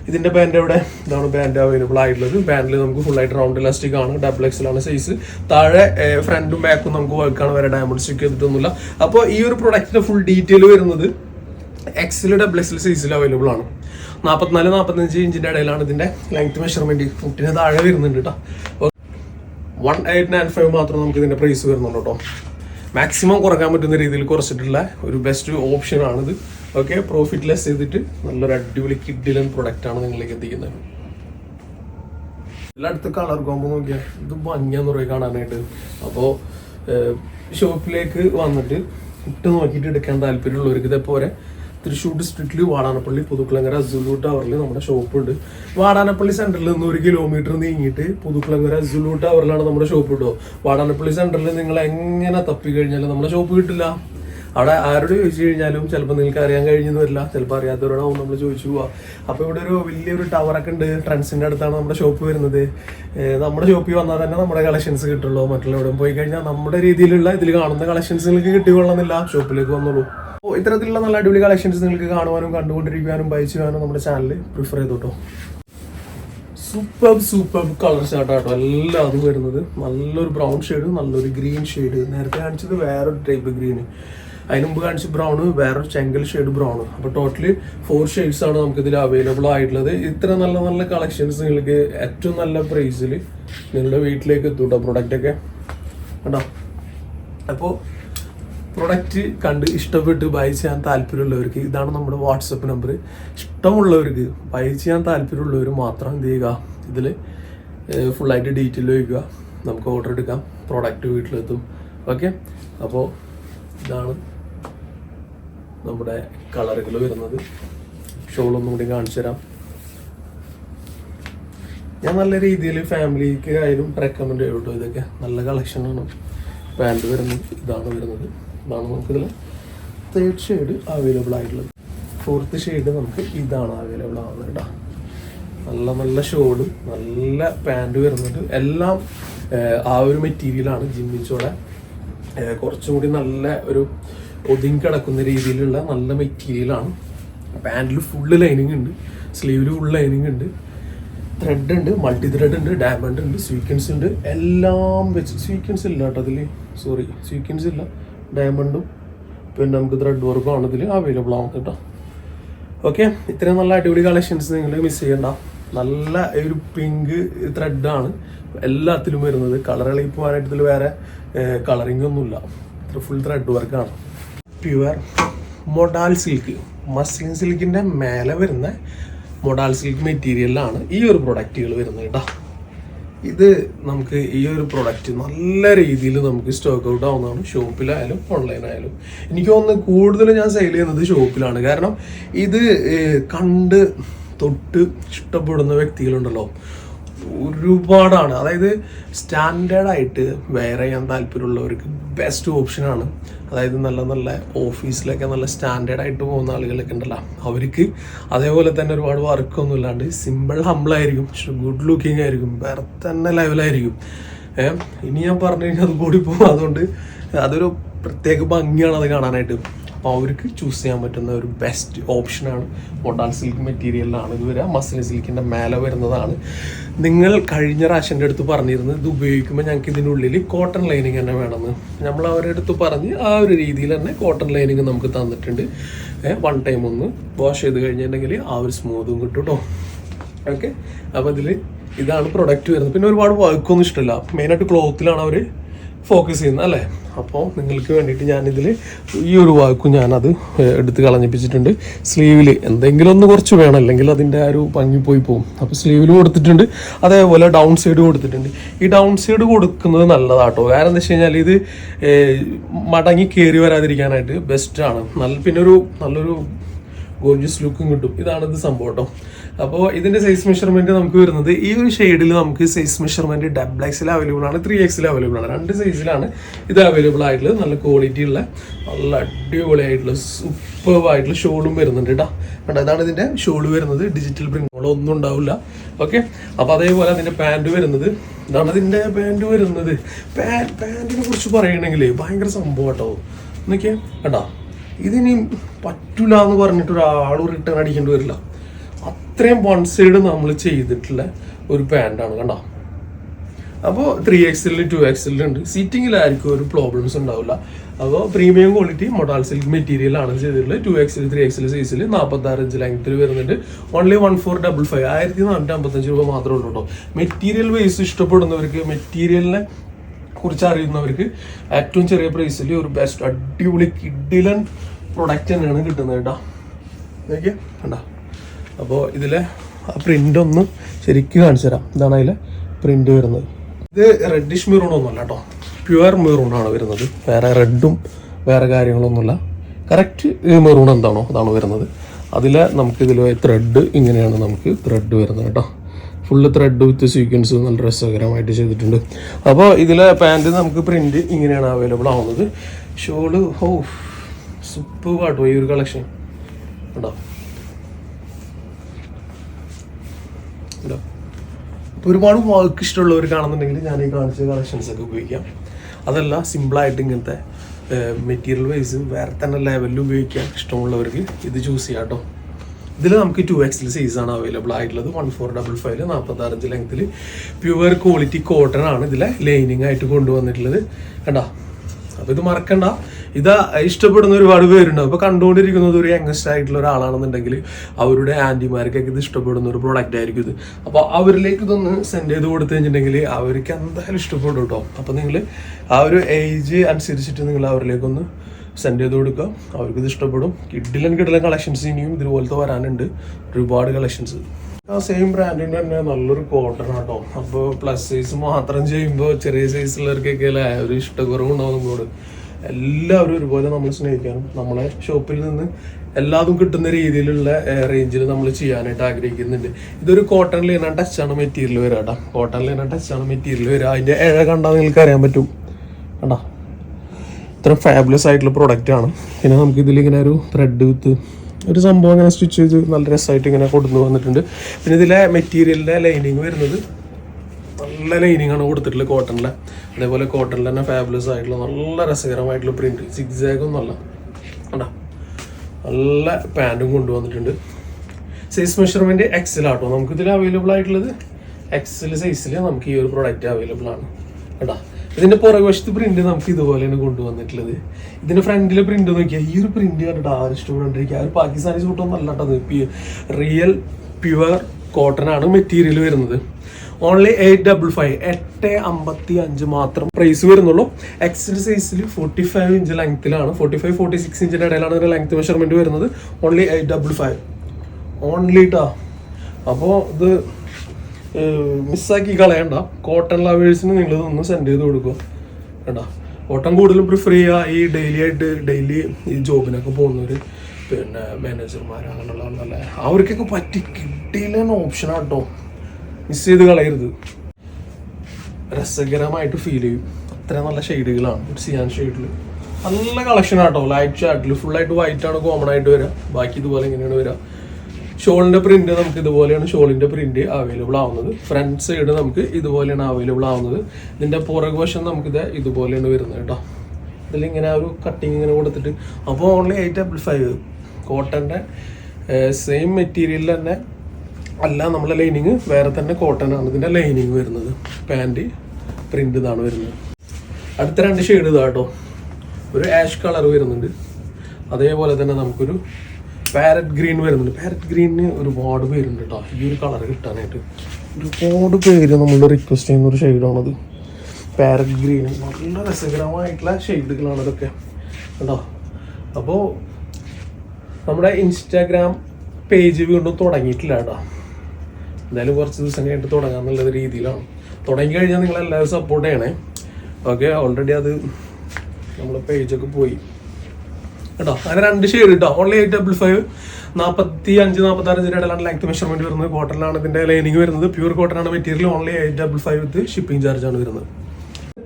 ഇതിന്റെ ബാൻഡ് എവിടെ? ഇതാണ് ബാൻഡ് അവൈലബിൾ ആയിട്ടുള്ളത്. ബാൻഡിൽ നമുക്ക് ഫുൾ ആയിട്ട് റൗണ്ട് ഇലാസ്റ്റിക് ആണ് ഡബിൾ എക്സലാണ് സൈസ് താഴെ ഫ്രണ്ടും ബാക്കും നമുക്ക് വർക്കാണ് വരെ ഡയമണ്ട് സ്റ്റിക്ക് ചെയ്തിട്ടൊന്നുമില്ല. അപ്പോൾ ഈ ഒരു പ്രൊഡക്റ്റിന്റെ ഫുൾ ഡീറ്റെയിൽ വരുന്നത് എക്സിൽ ഡബിൾ എക്സിൽ സൈസിൽ അവൈലബിൾ ആണ്. നാൽപ്പത്തിനാല് നാൽപ്പത്തഞ്ച് ഇഞ്ചിന്റെ ഇടയിലാണ് ഇതിന്റെ ലെങ്ത് മെഷർമെന്റ് ഫുട്ടിന് താഴെ വരുന്നുണ്ട് കേട്ടോ വൺ എയ്റ്റ് നയൻ ഫൈവ് മാത്രം നമുക്ക് ഇതിന്റെ പ്രൈസ് വരുന്നുണ്ട് കേട്ടോ മാക്സിമം കുറയ്ക്കാൻ പറ്റുന്ന രീതിയിൽ കുറച്ചിട്ടുള്ള ഒരു ബെസ്റ്റ് ഓപ്ഷൻ ആണിത്. ഓക്കെ പ്രോഫിറ്റ് ലെസ് ചെയ്തിട്ട് നല്ലൊരു അടിപൊളി കിഡിലൻ പ്രൊഡക്റ്റ് ആണ് നിങ്ങളിലേക്ക് എത്തിക്കുന്നത്. എല്ലായിടത്ത് കളർ കോമ്പോ നോക്കിയാൽ ഇത് ഭംഗിയാന്ന് പറയുക കാണാനായിട്ട്. അപ്പോൾ ഷോപ്പിലേക്ക് വന്നിട്ട് ഇട്ട് നോക്കിയിട്ട് എടുക്കാൻ താല്പര്യമുള്ളവർക്ക് ഇതേപോലെ തൃശ്ശൂർ ഡിസ്ട്രിക്റ്റിൽ വാടാനപ്പള്ളി പുതുക്കുളങ്ങര സുലു ടവറിൽ നമ്മുടെ ഷോപ്പ് ഉണ്ട്. വാടാനപ്പള്ളി സെന്ററിൽ നിന്ന് ഒരു കിലോമീറ്റർ നീങ്ങിയിട്ട് പുതുക്കുളങ്ങര സുലു ടവറിലാണ് നമ്മുടെ ഷോപ്പ് ഇട്ടോ വാടാനപ്പള്ളി സെന്ററിൽ നിങ്ങൾ എങ്ങനെ തപ്പി കഴിഞ്ഞാലും നമ്മുടെ ഷോപ്പ് കിട്ടില്ല. അവിടെ ആരോട് ചോദിച്ചു കഴിഞ്ഞാലും ചിലപ്പോൾ നിങ്ങൾക്ക് അറിയാൻ കഴിഞ്ഞെന്ന് വരില്ല. ചിലപ്പോൾ അറിയാത്തവരോടാവും നമ്മൾ ചോദിച്ചു പോവാ. അപ്പോൾ ഇവിടെ ഒരു വലിയൊരു ടവറൊക്കെ ഉണ്ട്. ട്രെൻഡ്സിന്റെ അടുത്താണ് നമ്മുടെ ഷോപ്പ് വരുന്നത്. നമ്മുടെ ഷോപ്പിൽ വന്നാൽ തന്നെ നമ്മുടെ കളക്ഷൻസ് കിട്ടുള്ളൂ. മറ്റുള്ളവരും പോയി കഴിഞ്ഞാൽ നമ്മുടെ രീതിയിലുള്ള ഇതിൽ കാണുന്ന കളക്ഷൻസ് നിങ്ങൾക്ക് കിട്ടിക്കൊള്ളുന്നില്ല ഷോപ്പിലേക്ക് വന്നോളൂ. അപ്പോൾ ഇത്തരത്തിലുള്ള നല്ല അടിപൊളി കളക്ഷൻസ് നിങ്ങൾക്ക് കാണുവാനും കണ്ടുകൊണ്ടിരിക്കാനും ബൈ ചെയ്യാനും നമ്മുടെ ചാനൽ പ്രിഫർ ചെയ്തു കേട്ടോ സൂപ്പർ സൂപ്പർ കളർ ഷർട്ടാട്ടോ എല്ലാം അതും വരുന്നത്. നല്ലൊരു ബ്രൗൺ ഷെയ്ഡ് നല്ലൊരു ഗ്രീൻ ഷെയ്ഡ് നേരത്തെ കാണിച്ചത് വേറൊരു ടൈപ്പ് ഗ്രീൻ അതിന് മുമ്പ് കാണിച്ച് ബ്രൗൺ വേറൊരു ചെങ്കൽ ഷെയ്ഡ് ബ്രൗൺ അപ്പോൾ ടോട്ടലി ഫോർ ഷെയ്ഡ്സ് ആണ് നമുക്ക് ഇതിൽ അവൈലബിൾ ആയിട്ടുള്ളത്. ഇത്ര നല്ല നല്ല കളക്ഷൻസ് നിങ്ങൾക്ക് ഏറ്റവും നല്ല പ്രൈസിൽ നിങ്ങളുടെ വീട്ടിലേക്ക് എത്തൂട്ടോ പ്രൊഡക്റ്റ് പ്രൊഡക്റ്റൊക്കെ കണ്ടോ? അപ്പോൾ പ്രൊഡക്റ്റ് കണ്ട് ഇഷ്ടപ്പെട്ട് ബൈ ചെയ്യാൻ താല്പര്യമുള്ളവർക്ക് ഇതാണ് നമ്മുടെ വാട്സപ്പ് നമ്പർ ഇഷ്ടമുള്ളവർക്ക് ബൈ ചെയ്യാൻ താല്പര്യമുള്ളവർ മാത്രം എന്ത് ചെയ്യുക? ഇതിൽ ഫുള്ളായിട്ട് ഡീറ്റെയിൽ വയ്ക്കുക നമുക്ക് ഓർഡർ എടുക്കാം. പ്രോഡക്റ്റ് വീട്ടിലെത്തും. ഓക്കെ അപ്പോൾ ഇതാണ് നമ്മുടെ കളറുകൾ വരുന്നത്. ഷോളൊന്നും കൂടി കാണിച്ചു തരാം. ഞാൻ നല്ല രീതിയിൽ ഫാമിലിക്ക് ആയാലും റെക്കമെൻഡ് ചെയ്യും ഇതൊക്കെ നല്ല കളക്ഷനാണ് പാന്റ് വരുന്നത് ഇതാണ് വരുന്നത്. ഇതാണ് നമുക്കിതിൽ തേർഡ് ഷെയ്ഡ് അവൈലബിൾ ആയിട്ടുള്ളത്. ഫോർത്ത് ഷെയ്ഡ് നമുക്ക് ഇതാണ് അവൈലബിൾ ആവുന്നത് കേട്ടോ. നല്ല നല്ല ഷോളും നല്ല പാന്റ് വരുന്നുണ്ട്. എല്ലാം ആ ഒരു മെറ്റീരിയലാണ് ജിമ്മിച്ചോടെ. കുറച്ചും കൂടി നല്ല ഒരു ഒതുങ്ങി കിടക്കുന്ന രീതിയിലുള്ള നല്ല മെറ്റീരിയലാണ് പാന്റിൽ ഫുള്ള് ലൈനിങ് ഉണ്ട്. സ്ലീവിൽ ഫുൾ ലൈനിങ് ഉണ്ട്. ത്രെഡ് ഉണ്ട് മൾട്ടി ത്രെഡ് ഉണ്ട് ഡയമണ്ട് ഉണ്ട് സ്വീക്വൻസ് ഉണ്ട്. എല്ലാം വെച്ച് സ്വീക്വൻസ് ഇല്ല കേട്ടോ അതിൽ സോറി സ്വീക്വൻസ് ഇല്ല. ഡയമണ്ടും പിന്നെ നമുക്ക് ത്രെഡ് വർക്കും ആണ് ഇതിൽ അവൈലബിൾ ആവും കേട്ടോ. ഓക്കെ ഇത്രയും നല്ല അടിപൊളി കളക്ഷൻസ് നിങ്ങൾ മിസ് ചെയ്യണ്ട. നല്ല ഒരു പിങ്ക് ത്രെഡാണ് എല്ലാത്തിലും വരുന്നത്. കളർ എളിപ്പുവാനായിട്ട് ഇതിൽ വേറെ കളറിംഗ് ഒന്നുമില്ല. ഇത്ര ഫുൾ ത്രെഡ് വർക്കാണ് പ്യുവർ മൊഡാൽ സിൽക്ക് മസ്ലിൻ സിൽക്കിന്റെ മേലെ വരുന്ന മൊഡാൽ സിൽക്ക് മെറ്റീരിയലിലാണ് ഈ ഒരു പ്രൊഡക്റ്റുകൾ വരുന്നത് കേട്ടോ. ഇത് നമുക്ക് ഈ ഒരു പ്രൊഡക്റ്റ് നല്ല രീതിയിൽ നമുക്ക് സ്റ്റോക്ക് ഔട്ട് ആവുന്നതാണ് ഷോപ്പിലായാലും ഓൺലൈനായാലും എനിക്ക് തോന്നുന്നു കൂടുതൽ ഞാൻ സെയിൽ ചെയ്യുന്നത് ഷോപ്പിലാണ് കാരണം ഇത് കണ്ട് തൊട്ട് ഇഷ്ടപ്പെടുന്ന വ്യക്തികളുണ്ടല്ലോ. ഒരുപാടാണ്. അതായത് സ്റ്റാൻഡേർഡായിട്ട് വെയർ ചെയ്യാൻ താല്പര്യമുള്ളവർക്ക് ബെസ്റ്റ് ഓപ്ഷനാണ് അതായത് നല്ല നല്ല ഓഫീസിലൊക്കെ നല്ല സ്റ്റാൻഡേർഡ് ആയിട്ട് പോകുന്ന ആളുകളൊക്കെ ഉണ്ടല്ലോ. അവർക്ക് അതേപോലെ തന്നെ ഒരുപാട് വർക്കൊന്നും ഇല്ലാണ്ട് സിമ്പിൾ ഹംബിളായിരിക്കും പക്ഷെ ഗുഡ് ലുക്കിംഗ് ആയിരിക്കും. വേറെ തന്നെ ലെവലായിരിക്കും ഇനി ഞാൻ പറഞ്ഞു കഴിഞ്ഞാൽ അത് കൂടി പോകും. അതുകൊണ്ട് അതൊരു പ്രത്യേക ഭംഗിയാണ് അത് കാണാനായിട്ട്. അപ്പോൾ അവർക്ക് ചൂസ് ചെയ്യാൻ പറ്റുന്ന ഒരു ബെസ്റ്റ് ഓപ്ഷനാണ് മൊട്ടാൻ സിൽക്ക് മെറ്റീരിയലിലാണ് ഇത് വരിക. മസിൽ സിൽക്കിന്റെ മേലെ വരുന്നതാണ്. നിങ്ങൾ കഴിഞ്ഞ റാഷന്റെ അടുത്ത് പറഞ്ഞിരുന്നത് ഇത് ഉപയോഗിക്കുമ്പോൾ ഞങ്ങൾക്ക് ഇതിനുള്ളിൽ കോട്ടൺ ലൈനിങ് തന്നെ വേണമെന്ന്. നമ്മൾ അവരുടെ അടുത്ത് പറഞ്ഞ് ആ ഒരു രീതിയിൽ തന്നെ കോട്ടൺ ലൈനിങ് നമുക്ക് തന്നിട്ടുണ്ട്. വൺ ടൈം ഒന്ന് വാഷ് ചെയ്ത് കഴിഞ്ഞിട്ടുണ്ടെങ്കിൽ ആ ഒരു സ്മൂത്തും കിട്ടും കേട്ടോ ഓക്കെ അപ്പോൾ ഇതിൽ ഇതാണ് പ്രൊഡക്റ്റ് വരുന്നത്. പിന്നെ ഒരുപാട് വർക്കൊന്നും ഇഷ്ടമില്ല. മെയിനായിട്ട് ക്ലോത്തിലാണ് അവർ ഫോക്കസ് ചെയ്യുന്നത് അല്ലേ? അപ്പോൾ നിങ്ങൾക്ക് വേണ്ടിയിട്ട് ഞാനിതിൽ ഈ ഒരു വാക്കും ഞാനത് എടുത്ത് കളഞ്ഞിപ്പിച്ചിട്ടുണ്ട്. സ്ലീവിൽ എന്തെങ്കിലും ഒന്ന് കുറച്ച് വേണം അല്ലെങ്കിൽ അതിന്റെ ആ ഒരു പോയി പോകും. അപ്പോൾ സ്ലീവിൽ കൊടുത്തിട്ടുണ്ട്. അതേപോലെ ഡൗൺ സൈഡ് കൊടുത്തിട്ടുണ്ട്. ഈ ഡൗൺ സൈഡ് കൊടുക്കുന്നത് നല്ലതാട്ടോ. കാരണം എന്താ വെച്ച് കഴിഞ്ഞാൽ ഇത് മടങ്ങി കയറി വരാതിരിക്കാനായിട്ട് ബെസ്റ്റാണ്. നല്ല പിന്നെ ഒരു നല്ലൊരു ഗോർജിയസ് ലുക്കും കിട്ടും. ഇതാണ് ഇത് സംഭവം കേട്ടോ. അപ്പോൾ ഇതിന്റെ സൈസ് മെഷർമെന്റ് നമുക്ക് വരുന്നത് ഈ ഒരു ഷെയ്ഡിൽ നമുക്ക് size measurement double XL available ആണ് ത്രീ എക്സിൽ അവൈലബിൾ ആണ്. രണ്ട് സൈസിലാണ് ഇത് അവൈലബിൾ ആയിട്ടുള്ളത്. നല്ല ക്വാളിറ്റി ഉള്ള നല്ല അടിപൊളിയായിട്ടുള്ള സൂപ്പറായിട്ടുള്ള ഷോളും വരുന്നുണ്ട് കേട്ടോ കണ്ടോ? ഇതാണ് ഇതിന്റെ ഷോൾ വരുന്നത്. ഡിജിറ്റൽ പ്രിന്റ് ഒന്നും ഉണ്ടാവില്ല. ഓക്കെ അപ്പോൾ അതേപോലെ അതിന്റെ പാന്റ് വരുന്നത്. ഇതാണ് ഇതിന്റെ പാന്റ് വരുന്നത്. പാൻ പാന്റിനെ കുറിച്ച് പറയണമെങ്കിൽ ഭയങ്കര സംഭവം കേട്ടോ എന്നൊക്കെ കേട്ടോ ഇതിനി പറ്റൂല എന്ന് പറഞ്ഞിട്ട് ഒരാൾ റിട്ടേൺ അടിക്കേണ്ടി വരില്ല. അത്രയും വൺ സൈഡ് നമ്മൾ ചെയ്തിട്ടുള്ള ഒരു പാന്റാണ് കണ്ടോ? അപ്പോൾ ത്രീ എക്സിൽ ടു എക്സിലും ഉണ്ട്. സീറ്റിങ്ങിലായിരിക്കും ഒരു പ്രോബ്ലംസ് ഉണ്ടാവില്ല. അപ്പോൾ premium quality modal silk material ആണ് ചെയ്തിട്ടുള്ളത്. ടു എക്സിൽ ത്രീ എക്സിൽ സൈസിൽ നാൽപ്പത്താറ് ഇഞ്ച് ലെങ്ത്തിൽ വരുന്നുണ്ട്. Only one four double five ആയിരത്തി നാനൂറ്റി അമ്പത്തഞ്ച് രൂപ മാത്രമേ ഉള്ളൂ കേട്ടോ. മെറ്റീരിയൽ വൈസ് ഇഷ്ടപ്പെടുന്നവർക്ക് മെറ്റീരിയലിനെ കുറിച്ച് അറിയുന്നവർക്ക് ഏറ്റവും ചെറിയ പ്രൈസിൽ ഒരു ബെസ്റ്റ് അടിപൊളി കിഡിലൻ പ്രൊഡക്റ്റ് തന്നെയാണ് കിട്ടുന്നത് കേട്ടോ. നോക്കിയാ കണ്ടോ? അപ്പോൾ ഇതിലെ ആ പ്രിന്റ് ഒന്ന് ശരിക്കും കാണിച്ചു തരാം ഇതാണ് അതിലെ പ്രിന്റ് വരുന്നത്. ഇത് റെഡിഷ് മെറൂൺ ഒന്നുമല്ല കേട്ടോ പ്യുവർ മെറൂൺ ആണ് വരുന്നത്. വേറെ റെഡും വേറെ കാര്യങ്ങളൊന്നുമില്ല. കറക്റ്റ് മെറൂൺ എന്താണോ അതാണ് വരുന്നത്. അതിൽ നമുക്ക് ഇതിൽ ത്രെഡ് ഇങ്ങനെയാണ് നമുക്ക് ത്രെഡ് വരുന്നത് കേട്ടോ ഫുള്ള് ത്രെഡ് വിത്ത് സീക്വൻസ് നല്ല രസകരമായിട്ട് ചെയ്തിട്ടുണ്ട്. അപ്പോൾ ഇതിലെ പാന്റ് നമുക്ക് പ്രിന്റ് ഇങ്ങനെയാണ് അവൈലബിൾ ആവുന്നത്. ഷോൾ ഓ സൂപ്പർ കാട്ടോ ഈ ഒരു കളക്ഷൻ ഉണ്ടോ അപ്പോൾ ഒരുപാട് വർക്ക് ഇഷ്ടമുള്ളവർ കാണുന്നുണ്ടെങ്കിൽ ഞാൻ ഈ കാണിച്ച കളക്ഷൻസ് ഒക്കെ ഉപയോഗിക്കാം. അതല്ല സിമ്പിളായിട്ട് ഇങ്ങനത്തെ മെറ്റീരിയൽ വൈസ് വേറെ തന്നെ ലെവലിൽ ഉപയോഗിക്കാൻ ഇഷ്ടമുള്ളവർക്ക് ഇത് ചൂസ് ചെയ്യാം കേട്ടോ ഇതിൽ നമുക്ക് ടു എക്സിൽ സൈസ് ആണ് അവൈലബിൾ ആയിട്ടുള്ളത്. വൺ ഫോർ ഡബിൾ ഫൈവ് നാൽപ്പത്തി അഞ്ച് ലെങ്ത്തിൽ പ്യുവർ ക്വാളിറ്റി കോട്ടൺ ആണ് ഇതിലെ ലൈനിങ് ആയിട്ട് കൊണ്ടുവന്നിട്ടുള്ളത്. കണ്ടാ? അപ്പോൾ ഇത് മറക്കണ്ട. ഇത് ഇഷ്ടപ്പെടുന്ന ഒരുപാട് പേരുണ്ട്. അപ്പോൾ കണ്ടുകൊണ്ടിരിക്കുന്നത് ഒരു യങ്സ്റ്റ് ആയിട്ടുള്ള ഒരാളാണെന്നുണ്ടെങ്കിൽ അവരുടെ ആന്റിമാർക്കൊക്കെ ഇത് ഇഷ്ടപ്പെടുന്ന ഒരു പ്രോഡക്റ്റ് ആയിരിക്കും ഇത്. അപ്പോൾ അവരിലേക്ക് ഇതൊന്ന് സെൻഡ് ചെയ്ത് കൊടുത്തു കഴിഞ്ഞിട്ടുണ്ടെങ്കിൽ അവർക്ക് എന്തായാലും ഇഷ്ടപ്പെടും കേട്ടോ അപ്പോൾ നിങ്ങൾ ആ ഒരു ഏജ് അനുസരിച്ചിട്ട് നിങ്ങൾ അവരിലേക്കൊന്ന് സെൻഡ് ചെയ്ത് കൊടുക്കുക. അവർക്ക് ഇത് ഇഷ്ടപ്പെടും. കിഡിലൻ കിഡിലൻ കളക്ഷൻസ് ഇനിയും ഇതുപോലത്തെ വരാനുണ്ട്. ഒരുപാട് കളക്ഷൻസ് ആ സെയിം ബ്രാൻഡിന്റെ തന്നെ നല്ലൊരു കോട്ടൺ ആട്ടോ അപ്പോൾ പ്ലസ് സൈസ് മാത്രം ചെയ്യുമ്പോൾ ചെറിയ സൈസുള്ളവർക്കൊക്കെ അല്ലേ? ഒരു ഇഷ്ടക്കുറവുണ്ടാവും നമ്മളോട്. എല്ലാവരും ഒരുപോലെ നമ്മൾ സ്നേഹിക്കാനും നമ്മളെ ഷോപ്പിൽ നിന്ന് എല്ലാതും കിട്ടുന്ന രീതിയിലുള്ള റേഞ്ചിൽ നമ്മൾ ചെയ്യാനായിട്ട് ആഗ്രഹിക്കുന്നുണ്ട്. ഇതൊരു കോട്ടൺ ലീന ടച്ചാണ് മെറ്റീരിയൽ വരിക കേട്ടോ. കോട്ടൺ ലീന ടച്ചാണ് മെറ്റീരിയൽ വരിക. അതിന്റെ ഇഴ കണ്ടാൽ നിങ്ങൾക്ക് അറിയാൻ പറ്റും. കണ്ടാ? ഇത്ര ഫാബുലസ് ആയിട്ടുള്ള പ്രോഡക്റ്റ് ആണ്. പിന്നെ നമുക്ക് ഇതിലിങ്ങനെ ഒരു ത്രെഡ് വിത്ത് ഒരു സംഭവം ഇങ്ങനെ സ്റ്റിച്ച് ചെയ്ത് നല്ല രസമായിട്ട് ഇങ്ങനെ കൊണ്ടുവന്ന് വന്നിട്ടുണ്ട് പിന്നെ ഇതിലെ മെറ്റീരിയലിന്റെ ലൈനിങ് വരുന്നത് നല്ല ലൈനിങ്ങാണ് കൊടുത്തിട്ടുള്ളത് കോട്ടണിലെ. അതേപോലെ കോട്ടണിൽ തന്നെ ഫാബുലസ് ആയിട്ടുള്ള നല്ല രസകരമായിട്ടുള്ള പ്രിന്റ് സിക്സ് സാഗ് ഒന്നല്ല കണ്ടാ? നല്ല പാന്റും കൊണ്ടുവന്നിട്ടുണ്ട്. സൈസ് മെഷർമെന്റ് എക്സിലാട്ടോ ആട്ടോ നമുക്ക് ഇതിൽ അവൈലബിൾ ആയിട്ടുള്ളത് എക്സൽ സൈസിൽ നമുക്ക് ഈ ഒരു പ്രൊഡക്റ്റ് അവൈലബിൾ ആണ്. കേട്ടോ ഇതിന്റെ പുറകുവശത്ത് പ്രിന്റ് നമുക്ക് ഇതുപോലെയാണ് കൊണ്ടുവന്നിട്ടുള്ളത്. ഇതിന്റെ ഫ്രണ്ടിലെ പ്രിന്റ് നോക്കിയാൽ ഈ ഒരു പ്രിന്റ് കണ്ടിട്ട് ആരും ഇഷ്ടപ്പെട്ടിരിക്കുക ആ ഒരു പാകിസ്ഥാനി സൂട്ടൊന്നും അല്ല കേട്ടോ. റിയൽ പ്യുവർ കോട്ടൺ ആണ് മെറ്റീരിയൽ വരുന്നത്. ഓൺലി എയ്റ്റ് ഡബിൾ ഫൈവ് എട്ട് അമ്പത്തി അഞ്ച് മാത്രം പ്രൈസ് വരുന്നുള്ളൂ. എക്സൽ സൈസിൽ ഫോർട്ടി ഫൈവ് ഇഞ്ച് ലെങ്ത്തിലാണ് ഫോർട്ടി ഫൈവ് ഫോർട്ടി സിക്സ് ഇഞ്ചിന്റെ ഇടയിലാണ് ഇതിന്റെ ലെങ്ത് മെഷർമെന്റ് വരുന്നത്. Only eight double five only ടാ അപ്പോൾ ഇത് മിസ്സാക്കി കളയണ്ട. കോട്ടൺ ലവേഴ്സിന് നിങ്ങൾ ഇതൊന്ന് സെൻഡ് ചെയ്ത് കൊടുക്കുക. കേട്ടോ കോട്ടൺ കൂടുതലും പ്രിഫർ ചെയ്യുക ഈ ഡെയിലി ആയിട്ട് ഡെയിലി ഈ ജോബിനൊക്കെ പോകുന്നവർ പിന്നെ മാനേജർമാർ അങ്ങനെയുള്ളവരല്ലേ. അവർക്കൊക്കെ പറ്റി കിട്ടിയില്ല ഓപ്ഷൻ ആട്ടോ മിസ് ചെയ്ത് കളയരുത്. രസകരമായിട്ട് ഫീൽ ചെയ്യും. അത്ര നല്ല ഷെയ്ഡുകളാണ് സിയാൻ ഷെയ്ഡിൽ നല്ല കളക്ഷൻ ആട്ടോ. ലൈറ്റ് ഷാർട്ടിൽ ഫുള്ളായിട്ട് വൈറ്റ് ആണ് കോമൺ ആയിട്ട് വരിക ബാക്കി ഇതുപോലെ ഇങ്ങനെയാണ് വരിക ഷോളിന്റെ പ്രിന്റ് നമുക്ക് ഇതുപോലെയാണ് ഷോളിന്റെ പ്രിന്റ് അവൈലബിൾ ആവുന്നത്. ഫ്രണ്ട് സൈഡ് നമുക്ക് ഇതുപോലെയാണ് അവൈലബിൾ ആവുന്നത്. ഇതിന്റെ പുറകു വശം നമുക്കിത് ഇതുപോലെയാണ് വരുന്നത് കേട്ടോ. ഇതിൽ ഇങ്ങനെ ഒരു കട്ടിങ് ഇങ്ങനെ കൊടുത്തിട്ട്. അപ്പോൾ ഓൺലി എയ്റ്റ് ഡബിൾ ഫൈവ് കോട്ടന്റെ സെയിം മെറ്റീരിയലിൽ തന്നെ അല്ല നമ്മളെ ലൈനിങ് വേറെ തന്നെ കോട്ടൺ ആണ്. ഇതിന്റെ ലൈനിങ് വരുന്നത്. പാന്റ് പ്രിന്റ് ഇതാണ് വരുന്നത്. അടുത്ത രണ്ട് ഷെയ്ഡ് ഇതാട്ടോ ഒരു ആഷ് കളർ വരുന്നുണ്ട്. അതേപോലെ തന്നെ നമുക്കൊരു പാരറ്റ് ഗ്രീൻ വരുന്നുണ്ട്. പാരറ്റ് ഗ്രീനിന് ഒരുപാട് പേരുണ്ട് കേട്ടോ ഈ ഒരു കളർ കിട്ടാനായിട്ട്. ഒരുപാട് പേര് നമ്മൾ റിക്വസ്റ്റ് ചെയ്യുന്ന ഒരു ഷെയ്ഡാണത് പാരറ്റ് ഗ്രീൻ നല്ല രസകരമായിട്ടുള്ള ഷെയ്ഡുകളാണ് ഇതൊക്കെ. കേട്ടോ അപ്പോൾ നമ്മുടെ ഇൻസ്റ്റാഗ്രാം പേജ് വീണ്ടും തുടങ്ങിയിട്ടില്ല കേട്ടോ എന്തായാലും കുറച്ച് ദിവസം കഴിഞ്ഞിട്ട് തുടങ്ങാന്നുള്ള രീതിയിലാണ്. തുടങ്ങി കഴിഞ്ഞാൽ നിങ്ങൾ എല്ലാവരും സപ്പോർട്ട് ചെയ്യണേ. ഓക്കെ ഓൾറെഡി അത് നമ്മളെ പേജൊക്കെ പോയി. കേട്ടോ അങ്ങനെ രണ്ട് ഷെയ്ഡ് കേട്ടോ ഓൺലി എയ്റ്റ് ഡബിൾ ഫൈവ് നാൽപ്പത്തി അഞ്ച് നാൽപ്പത്തി ആറ് ഇടയിലാണ് ലെങ്ത് മെഷർമെന്റ് വരുന്നത്. കോട്ടണിലാണ് ഇതിന്റെ ലൈനിങ് വരുന്നത്. പ്യൂർ കോട്ടൺ ആണ് material only eight double five shipping charge ആണ് വരുന്നത്.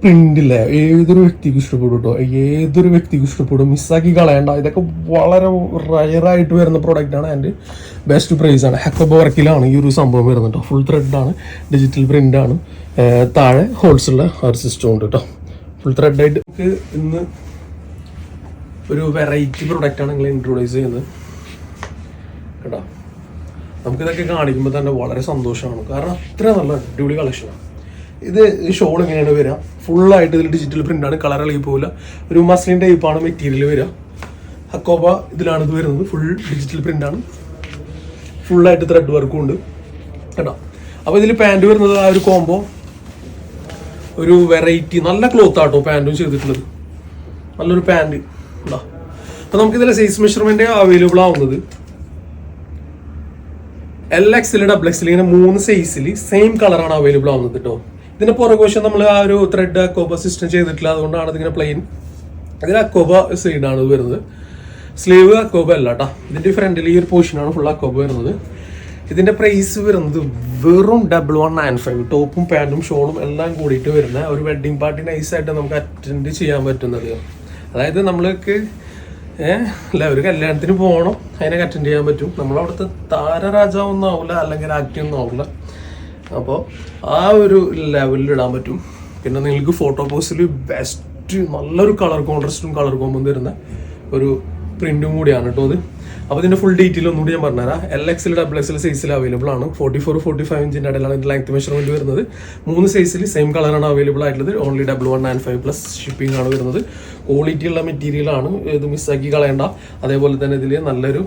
പ്രിന്റില്ല ഏതൊരു വ്യക്തിക്കും ഇഷ്ടപ്പെടും കേട്ടോ ഏതൊരു വ്യക്തിക്കും ഇഷ്ടപ്പെടും? മിസ്സാക്കി കളയണ്ട. ഇതൊക്കെ വളരെ റയറായിട്ട് വരുന്ന പ്രോഡക്റ്റ് ആണ്. ആൻഡ് ബെസ്റ്റ് പ്രൈസ് ആണ്. ഹെക്കബ് വർക്കിലാണ് ഈ ഒരു സംഭവം വരുന്നത് കേട്ടോ ഫുൾ ത്രെഡ് ആണ്. ഡിജിറ്റൽ പ്രിന്റ് ആണ്. താഴെ ഹോൾസ് ഉള്ള ഒരു സിസ്റ്റം ഉണ്ട് കേട്ടോ ഫുൾ ത്രെഡ് ആയിട്ട് നമുക്ക് ഇന്ന് ഒരു വെറൈറ്റി പ്രൊഡക്റ്റ് ആണ് നിങ്ങൾ ഇൻട്രൊഡ്യൂസ് ചെയ്യുന്നത്. കേട്ടോ നമുക്കിതൊക്കെ കാണിക്കുമ്പോൾ തന്നെ വളരെ സന്തോഷമാണ്. കാരണം അത്ര നല്ല അടിപൊളി കളക്ഷനാണ് ഇത് ഷോൾ ഇങ്ങനെയാണ് വരിക? ഫുള്ളായിട്ട് ഇതിൽ ഡിജിറ്റൽ പ്രിന്റ് ആണ് കളർ ഇളകി പോകില്ല ഒരു മസ്ലിൻ ടൈപ്പാണ് മെറ്റീരിയൽ വരിക. അക്കോബ ഇതിലാണ് ഇത് വരുന്നത് ഫുൾ ഡിജിറ്റൽ പ്രിന്റ് ആണ്. ഫുള്ളായിട്ട് ത്രെഡ് വർക്കും ഉണ്ട്. കേട്ടോ? അപ്പോൾ ഇതിൽ പാന്റ് വരുന്നത് ആ ഒരു കോംബോ ഒരു വെറൈറ്റി നല്ല ക്ലോത്ത് ആട്ടോ പാന്റും ചെയ്തിട്ടുള്ളത്. നല്ലൊരു പാന്റ് ഉണ്ടോ? അപ്പോൾ നമുക്ക് ഇതിലെ സൈസ് മെഷർമെന്റ് അവൈലബിൾ ആവുന്നത്. എൽ എക്സിൽ ഡബിൾ എക്സിൽ ഇങ്ങനെ മൂന്ന് സൈസിൽ സെയിം കളറാണ് അവൈലബിൾ ആവുന്നത് കേട്ടോ ഇതിന്റെ പുറകുവശം നമ്മൾ ആ ഒരു ത്രെഡ് അക്കോബ സിസ്റ്റം ചെയ്തിട്ടില്ല. അതുകൊണ്ടാണ് ഇതിങ്ങനെ പ്ലെയിൻ ഇതിൽ അക്കോബ സൈഡാണ് വരുന്നത്. സ്ലീവ് അക്കോബ അല്ല കേട്ടോ ഇതിന്റെ ഫ്രണ്ടിൽ ഈ ഒരു പോർഷനാണ് ഫുൾ അക്കോബ വരുന്നത്. ഇതിന്റെ പ്രൈസ് വരുന്നത് വെറും ഡബിൾ വൺ നയൻ ഫൈവ് ടോപ്പും പാന്റും ഷോളും എല്ലാം കൂടിയിട്ട് വരുന്ന ഒരു വെഡ്ഡിങ് പാർട്ടി നൈസായിട്ട് നമുക്ക് അറ്റൻഡ് ചെയ്യാൻ പറ്റുന്നത്. അതായത് നമ്മൾക്ക് അല്ല ഒരു കല്യാണത്തിന് പോകണം അതിനൊക്കെ അറ്റൻഡ് ചെയ്യാൻ പറ്റും. നമ്മളവിടുത്തെ താരരാജാവൊന്നും ആവില്ല അല്ലെങ്കിൽ ആക്റ്റൊന്നും ആവില്ല അപ്പോൾ ആ ഒരു ലെവലിൽ ഇടാൻ പറ്റും. പിന്നെ നിങ്ങൾക്ക് ഫോട്ടോ പോസ്റ്റിൽ ബെസ്റ്റ് നല്ലൊരു കളർ കോൺട്രസ്റ്റും കളർ കോമ്പും തരുന്ന ഒരു പ്രിന്റും കൂടിയാണ് കേട്ടോ അത്. അപ്പോൾ ഇതിന്റെ ഫുൾ ഡീറ്റെയിൽ ഒന്നുകൂടി ഞാൻ പറഞ്ഞുതരാം. എൽ എക്സിൽ ഡബിൾ എക്സിൽ സൈസിൽ അവൈലബിൾ ആണ്. ഫോർട്ടി ഫോർ ഫോർട്ടി ഫൈവ് ഇഞ്ചിന്റെ ഇടയിലാണ് ഇതിന്റെ ലെങ്ത് മെഷർമെന്റ് വരുന്നത്. മൂന്ന് സൈസിൽ സെയിം കളറാണ് അവൈലബിൾ ആയിട്ടുള്ളത്. Only double one nine five plus shipping ആണ് വരുന്നത്. ക്വാളിറ്റി ഉള്ള മെറ്റീരിയൽ ആണ്. ഇത് മിസ്സാക്കി കളയണ്ട. അതേപോലെ തന്നെ ഇതിൽ നല്ലൊരു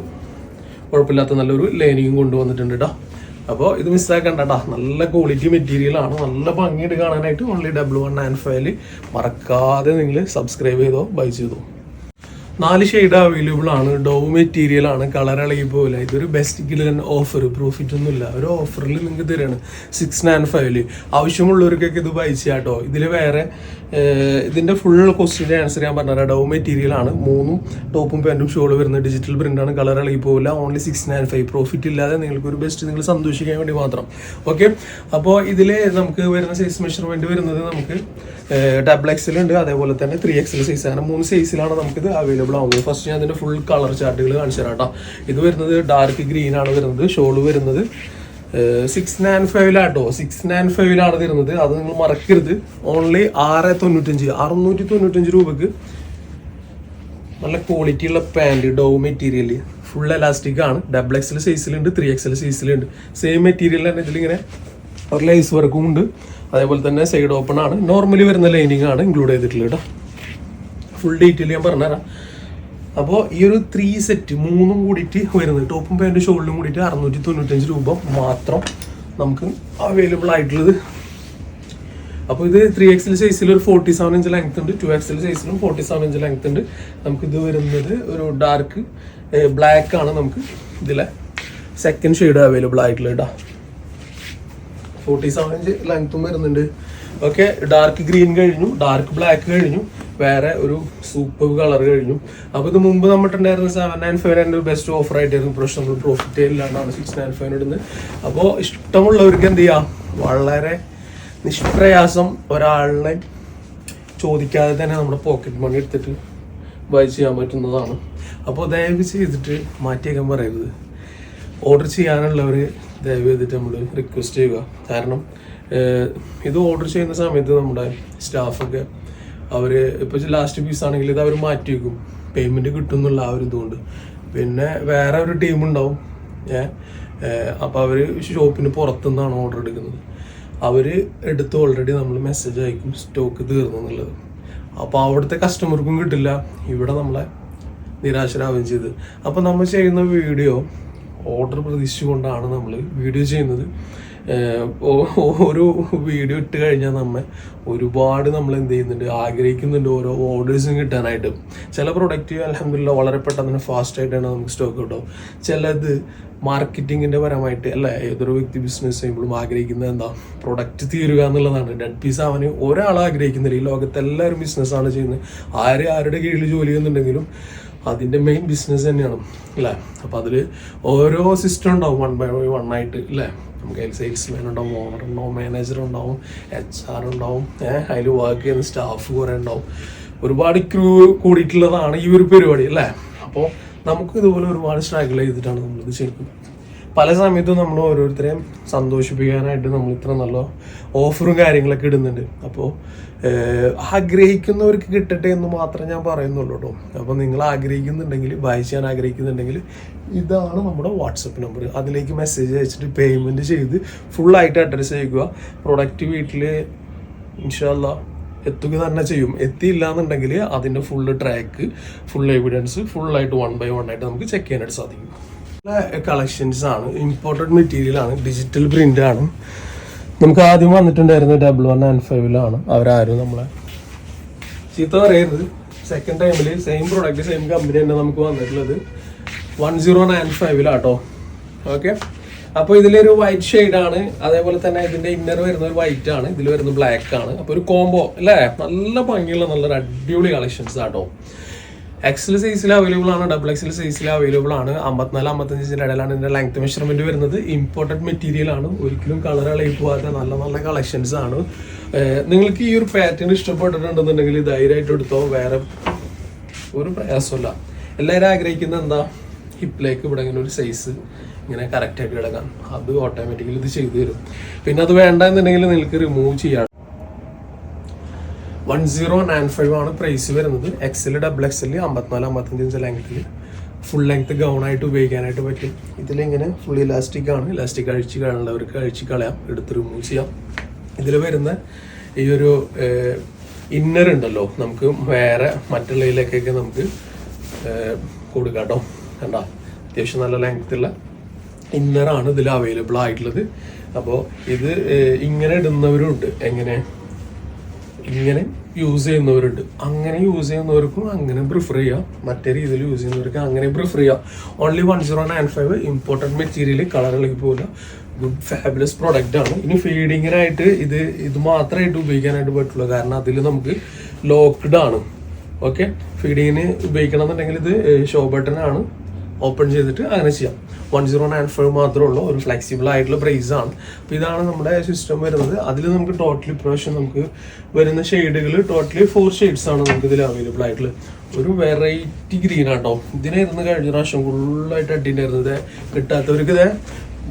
കുഴപ്പമില്ലാത്ത നല്ലൊരു ലൈനിങ്ങും കൊണ്ടുവന്നിട്ടുണ്ട് കേട്ടോ അപ്പോൾ ഇത് മിസ്സാക്കണ്ട നല്ല ക്വാളിറ്റി മെറ്റീരിയൽ ആണ്. നല്ല ഭംഗിയിട്ട് കാണാനായിട്ട് ഓൺലി ഡബിൾ വൺ നയൻ ഫൈവിൽ മറക്കാതെ നിങ്ങൾ സബ്സ്ക്രൈബ് ചെയ്തോ ബൈ ചെയ്തോ. നാല് ഷെയ്ഡ് അവൈലബിൾ ആണ്. ഡോ മെറ്റീരിയൽ ആണ്. കളർ ഇളകി പോലെ. ഇതൊരു ബെസ്റ്റ് കിലൻ ഓഫർ പ്രോഫിറ്റ് ഒന്നുമില്ല. ഒരു ഓഫറിൽ നിങ്ങൾക്ക് തരാണ്. സിക്സ് നയൻ ഫൈവിൽ ആവശ്യമുള്ളവർക്കൊക്കെ ഇത് ചെയ്യാം കേട്ടോ ഇതിൽ വേറെ ഏർ, ഇതിന്റെ ഫുൾ ക്വസ്റ്റിന്റെ ആൻസർ ഞാൻ പറഞ്ഞുതരാം. ഡൗ മെറ്റീരിയൽ ആണ് മൂന്നും ടോപ്പും പാന്റും ഷോൾ വരുന്ന ഡിജിറ്റൽ പ്രിന്റ് ആണ്. കളർ ഇളകി പോകില്ല only six nine five profit ഇല്ലാതെ നിങ്ങൾക്ക് ഒരു ബെസ്റ്റ് നിങ്ങൾ സന്തോഷിക്കാൻ വേണ്ടി മാത്രം. ഓക്കെ അപ്പോൾ ഇതിൽ നമുക്ക് വരുന്ന സൈസ് മെഷർമെന്റ് വരുന്നത് നമുക്ക് ഡബിൾ എക്സൽ ഉണ്ട്. അതേപോലെ തന്നെ ത്രീ എക്സൽ സൈസ് ആണ് മൂന്ന് സൈസിലാണ് നമുക്കിത് അവൈലബിൾ ആവുന്നത്. ഫസ്റ്റ് ഞാൻ അതിന്റെ ഫുൾ കളർ ചാർട്ടുകൾ കാണിച്ചു തരാം കേട്ടോ ഇത് വരുന്നത് ഡാർക്ക് ഗ്രീൻ ആണ് വരുന്നത്. ഷോൾ വരുന്നത് സിക്സ് നയൻ ഫൈവിലാട്ടോ സിക്സ് നയൻ ഫൈവിലാണ് തരുന്നത്. അത് നിങ്ങൾ മറക്കരുത്. ഓൺലി ആറ് തൊണ്ണൂറ്റഞ്ച്. അറുന്നൂറ്റി തൊണ്ണൂറ്റഞ്ച് രൂപക്ക് നല്ല ക്വാളിറ്റി ഉള്ള പാന്റ് ഡോ മെറ്റീരിയൽ ഫുൾ എലാസ്റ്റിക് ആണ്. ഡബിൾ എക്സൽ സൈസിലുണ്ട് ത്രീ എക്സൽ സൈസിലുണ്ട് സെയിം മെറ്റീരിയൽ തന്നെ ഇതിലിങ്ങനെ ഒരു ലൈസ് വർക്കും ഉണ്ട്. അതേപോലെ തന്നെ സൈഡ് ഓപ്പൺ ആണ്. നോർമലി വരുന്ന ലൈനിങ് ആണ് ഇൻക്ലൂഡ് ചെയ്തിട്ടുള്ളത് കേട്ടോ ഫുൾ ഡീറ്റെയിൽ ഞാൻ പറഞ്ഞുതരാം. അപ്പോൾ ഈ ഒരു ത്രീ സെറ്റ് മൂന്നും കൂടിയിട്ട് വരുന്നത് ടോപ്പും പാന്റും ഷോളിലും കൂടിയിട്ട് അറുന്നൂറ്റി തൊണ്ണൂറ്റഞ്ച് രൂപ മാത്രം നമുക്ക് അവൈലബിൾ ആയിട്ടുള്ളത്. അപ്പോൾ ഇത് ത്രീ എക്സിൽ സൈസിൽ ഒരു ഫോർട്ടി സെവൻ ഇഞ്ച് ലെങ്ത് ഉണ്ട് ടു എക്സിൽ സൈസിലും ഫോർട്ടി സെവൻ ഇഞ്ച് ലെങ്ത് ഉണ്ട്. നമുക്കിത് വരുന്നത് ഒരു ഡാർക്ക് ബ്ലാക്ക് ആണ് നമുക്ക് ഇതിലെ സെക്കൻഡ് ഷെയ്ഡ് അവൈലബിൾ ആയിട്ടുള്ളത് കേട്ടോ ഫോർട്ടി സെവൻ ഇഞ്ച് ലെങ്ത്തും വരുന്നുണ്ട്. ഓക്കെ ഡാർക്ക് ഗ്രീൻ കഴിഞ്ഞു ഡാർക്ക് ബ്ലാക്ക് കഴിഞ്ഞു. വേറെ ഒരു സൂപ്പർ കളർ കഴിഞ്ഞു. അപ്പോൾ ഇത് മുമ്പ് നമ്മട്ടുണ്ടായിരുന്ന സെവൻ നയൻ ഫൈവ് എന്റെ ബെസ്റ്റ് ഓഫർ ആയിട്ടായിരുന്നു. പ്രശ്നം നമ്മൾ പ്രോഫിറ്റ് ചെയ്യലാണ് സിക്സ് നയൻ ഫൈവ് ഇടുന്നത്. അപ്പോൾ ഇഷ്ടമുള്ളവർക്ക് എന്ത് ചെയ്യാം? വളരെ നിഷ്പ്രയാസം ഒരാളിനെ ചോദിക്കാതെ തന്നെ നമ്മുടെ പോക്കറ്റ് മണി എടുത്തിട്ട് ബൈ ചെയ്യാൻ പറ്റുന്നതാണ്. അപ്പോൾ ദയവ് ചെയ്തിട്ട് മാറ്റിയേക്കാൻ പറയരുത്. ഓർഡർ ചെയ്യാനുള്ളവർ ദയവ് ചെയ്തിട്ട് നമ്മൾ റിക്വസ്റ്റ് ചെയ്യുക. കാരണം ഇത് ഓർഡർ ചെയ്യുന്ന സമയത്ത് നമ്മുടെ സ്റ്റാഫൊക്കെ അവർ ഇപ്പോൾ ലാസ്റ്റ് പീസ് ആണെങ്കിൽ ഇത് അവർ മാറ്റി വെക്കും പേയ്മെന്റ് കിട്ടും എന്നുള്ള ആ ഒരു ഇതുകൊണ്ട്. പിന്നെ വേറെ ഒരു ടീം ഉണ്ടാവും. ഏഹ് അപ്പോൾ അവർ ഷോപ്പിന് പുറത്തുനിന്നാണ് ഓർഡർ എടുക്കുന്നത്. അവർ എടുത്ത് ഓൾറെഡി നമ്മൾ മെസ്സേജ് അയക്കും സ്റ്റോക്ക് തീർന്നു എന്നുള്ളത്. അപ്പോൾ അവിടുത്തെ കസ്റ്റമർക്കും കിട്ടില്ല. ഇവിടെ നമ്മളെ നിരാശരാവുകയും ചെയ്ത്. അപ്പോൾ നമ്മൾ ചെയ്യുന്ന വീഡിയോ ഓർഡർ പ്രതീക്ഷിച്ചുകൊണ്ടാണ് നമ്മൾ വീഡിയോ ചെയ്യുന്നത്. ഏഹ് ഓ- ഒരു വീഡിയോ ഇട്ട് കഴിഞ്ഞാൽ നമ്മൾ ഒരുപാട് നമ്മൾ എന്ത് ചെയ്യുന്നുണ്ട് ആഗ്രഹിക്കുന്നുണ്ട് ഓരോ ഓർഡേഴ്സും കിട്ടാനായിട്ട്. ചില പ്രൊഡക്റ്റ് അലഹമില്ല വളരെ പെട്ടെന്ന് ഫാസ്റ്റ് ആയിട്ടാണ് നമുക്ക് സ്റ്റോക്ക് കിട്ടും. ചിലത് മാർക്കറ്റിങ്ങിന്റെ പരമായിട്ട് അല്ല ഏതൊരു വ്യക്തി ബിസിനസ് ചെയ്യുമ്പോഴും ആഗ്രഹിക്കുന്നത് എന്താ പ്രൊഡക്റ്റ് തീരുക എന്നുള്ളതാണ്. ഡെഡ് പീസ് ആവാൻ ഒരാൾ ആഗ്രഹിക്കുന്നില്ല. ഈ ലോകത്ത് എല്ലാവരും ബിസിനസ്സാണ് ചെയ്യുന്നത്. ആര് ആരുടെ കീഴിൽ ജോലി ചെയ്യുന്നുണ്ടെങ്കിലും അതിന്റെ മെയിൻ ബിസിനസ് തന്നെയാണ്. അല്ലേ? അപ്പോൾ അതിൽ ഓരോ സിസ്റ്റം ഉണ്ടാവും. വൺ ബൈ വൺ ആയിട്ട് അല്ലേ? നമുക്ക് അതിൽ സെയിൽസ്മാൻ ഉണ്ടാവും ഓണർ ഉണ്ടാവും മാനേജർ ഉണ്ടാവും എച്ച് ആർ ഉണ്ടാവും അതിൽ വർക്ക് ചെയ്യുന്ന സ്റ്റാഫ് കുറെ ഉണ്ടാവും. ഒരുപാട് ക്രൂ കൂടിയിട്ടുള്ളതാണ് ഈ ഒരു പരിപാടി അല്ലേ? അപ്പോൾ നമുക്ക് ഇതുപോലെ ഒരുപാട് സ്ട്രഗിൾ ചെയ്തിട്ടാണ് നമ്മളിത് ചെയ്യുന്നത് പല സമയത്തും നമ്മൾ ഓരോരുത്തരെയും സന്തോഷിപ്പിക്കാനായിട്ട് നമ്മൾ ഇത്ര നല്ല ഓഫറും കാര്യങ്ങളൊക്കെ ഇടുന്നുണ്ട്. അപ്പോൾ ആഗ്രഹിക്കുന്നവർക്ക് കിട്ടട്ടെ എന്ന് മാത്രമേ ഞാൻ പറയുന്നുള്ളൂ കേട്ടോ അപ്പോൾ നിങ്ങൾ ആഗ്രഹിക്കുന്നുണ്ടെങ്കിൽ ബൈ ചെയ്യാൻ ആഗ്രഹിക്കുന്നുണ്ടെങ്കിൽ ഇതാണ് നമ്മുടെ വാട്സപ്പ് നമ്പർ. അതിലേക്ക് മെസ്സേജ് അയച്ചിട്ട് പേയ്മെന്റ് ചെയ്ത് ഫുള്ളായിട്ട് അഡ്രസ്സ് ചെയ്യുക പ്രൊഡക്റ്റ് വീട്ടിൽ ഇൻഷാല്ല എത്തുക തന്നെ ചെയ്യും. എത്തിയില്ല എന്നുണ്ടെങ്കിൽ അതിന്റെ ഫുള്ള് ട്രാക്ക് ഫുൾ എവിഡൻസ് ഫുള്ളായിട്ട് വൺ ബൈ വൺ ആയിട്ട് നമുക്ക് ചെക്ക് ചെയ്യാനായിട്ട് സാധിക്കും. കളക്ഷൻസ് ആണ്. ഇമ്പോർട്ടഡ് മെറ്റീരിയൽ ആണ്. ഡിജിറ്റൽ പ്രിന്റ് ആണ്. നമുക്ക് ആദ്യം വന്നിട്ടുണ്ടായിരുന്നത് ഡബിൾ വൺ ആൻഡ് ഫൈവിലാണ് അവരാരും നമ്മളെ ചീത്ത പറയരുത്. സെക്കൻഡ് ടൈമിൽ സെയിം പ്രോഡക്റ്റ് സെയിം കമ്പനി തന്നെ നമുക്ക് വന്നിട്ടുള്ളത്. വൺ സീറോ നയൻ ഫൈവിലാട്ടോ ഓക്കെ അപ്പോൾ ഇതിലൊരു വൈറ്റ് ഷെയ്ഡ് ആണ്. അതേപോലെ തന്നെ ഇതിന്റെ ഇന്നർ വരുന്ന ഒരു വൈറ്റ് ആണ്. ഇതിൽ വരുന്ന ബ്ലാക്ക് ആണ്. അപ്പോൾ ഒരു കോംബോ അല്ലേ? നല്ല ഭംഗിയുള്ള നല്ലൊരു അടിപൊളി കളക്ഷൻസ് ആട്ടോ. എക്സൽ സൈസിൽ അവൈലബിൾ ആണ് ഡബിൾ എക്സൽ സൈസിൽ അവൈലബിൾ ആണ്. അമ്പത്തിനാല് അമ്പത്തഞ്ചിന്റെ ഇടയിലാണ് ഇതിന്റെ ലെങ്ത് മെഷർമെന്റ് വരുന്നത്. ഇമ്പോർട്ടന്റ് മെറ്റീരിയൽ ആണ്. ഒരിക്കലും കളർ ഇളകി പോകാത്ത നല്ല നല്ല കളക്ഷൻസ് ആണ്. നിങ്ങൾക്ക് ഈ ഒരു പാറ്റേൺ ഇഷ്ടപ്പെട്ടിട്ടുണ്ടെന്നുണ്ടെങ്കിൽ ധൈര്യമായിട്ട് എടുത്തോ. വേറെ ഒരു പ്രയാസമില്ല എല്ലാവരും ആഗ്രഹിക്കുന്നത് എന്താ? ഹിപ്പിലേക്ക് ഇവിടെ ഇങ്ങനെ ഒരു സൈസ് ഇങ്ങനെ കറക്റ്റായിട്ട് കിടക്കാൻ അത് ഓട്ടോമാറ്റിക്കലി ഇത് ചെയ്തു തരും. പിന്നെ അത് വേണ്ട എന്നുണ്ടെങ്കിൽ നിങ്ങൾക്ക് റിമൂവ് ചെയ്യാം. വൺ സീറോ നയൻ ഫൈവ് ആണ് പ്രൈസ് വരുന്നത്. എക്സൽ ഡബിൾ എക്സൽ അമ്പത്തിനാല് അമ്പത്തഞ്ച് ഇഞ്ച് ലെങ്ത്തിൽ ഫുൾ ലെങ്ത് ഗൗൺ ആയിട്ട് ഉപയോഗിക്കാനായിട്ട് പറ്റും. ഇതിലിങ്ങനെ ഫുൾ ഇലാസ്റ്റിക് ആണ്. ഇലാസ്റ്റിക് അഴിച്ച് കളയുന്നവർക്ക് അഴിച്ച് കളയാം. എടുത്ത് റിമൂവ് ചെയ്യാം. ഇതിൽ വരുന്ന ഈ ഒരു ഇന്നർ ഉണ്ടല്ലോ. നമുക്ക് വേറെ മറ്റുള്ളതിലേക്കൊക്കെ നമുക്ക് കൊടുക്കാം കേട്ടോ കണ്ട? അത്യാവശ്യം നല്ല ലെങ്ത്തുള്ള ഇന്നറാണ് ഇതിൽ അവൈലബിൾ ആയിട്ടുള്ളത്. അപ്പോൾ ഇത് ഇങ്ങനെ ഇടുന്നവരും ഉണ്ട് എങ്ങനെ? ഇങ്ങനെ യൂസ് ചെയ്യുന്നവരുണ്ട്. അങ്ങനെ യൂസ് ചെയ്യുന്നവർക്കും അങ്ങനെ പ്രിഫർ ചെയ്യാം. മറ്റേ രീതിയിൽ യൂസ് ചെയ്യുന്നവർക്ക് അങ്ങനെ പ്രിഫർ ചെയ്യാം. Only one zero nine five important material കളറിലേക്ക് പോകില്ല ഗുഡ് ഫാബുലസ് പ്രോഡക്റ്റ് ആണ്. ഇനി ഫീഡിങ്ങിനായിട്ട് ഇത് ഇത് മാത്രമായിട്ട് ഉപയോഗിക്കാനായിട്ട് പറ്റുള്ളൂ. കാരണം അതിൽ നമുക്ക് ലോക്ക്ഡ് ആണ്. ഓക്കെ ഫീഡിങ്ങിന് ഉപയോഗിക്കണം എന്നുണ്ടെങ്കിൽ ഇത് ഷോ ബട്ടൺ ആണ്. ഓപ്പൺ ചെയ്തിട്ട് അങ്ങനെ ചെയ്യാം. വൺ സീറോ നയൻ ഫൈവ് മാത്രമേ ഉള്ളൂ ഒരു ഫ്ലെക്സിബിൾ ആയിട്ടുള്ള പ്രൈസ് ആണ്. അപ്പോൾ ഇതാണ് നമ്മുടെ സിസ്റ്റം വരുന്നത്. അതിൽ നമുക്ക് ടോട്ടലി ഇപ്രാവശ്യം നമുക്ക് വരുന്ന ഷെയ്ഡുകൾ ടോട്ടലി ഫോർ ഷെയ്ഡ്സ് ആണ് നമുക്ക് ഇതിൽ അവൈലബിൾ ആയിട്ടുള്ള ഒരു വെറൈറ്റി ഗ്രീൻ ആട്ടോ. ഇതിനായിരുന്നു കഴിഞ്ഞ പ്രാവശ്യം ഫുള്ളായിട്ട് അടിണ്ടായിരുന്നത് കിട്ടാത്തവർക്ക് ഇത്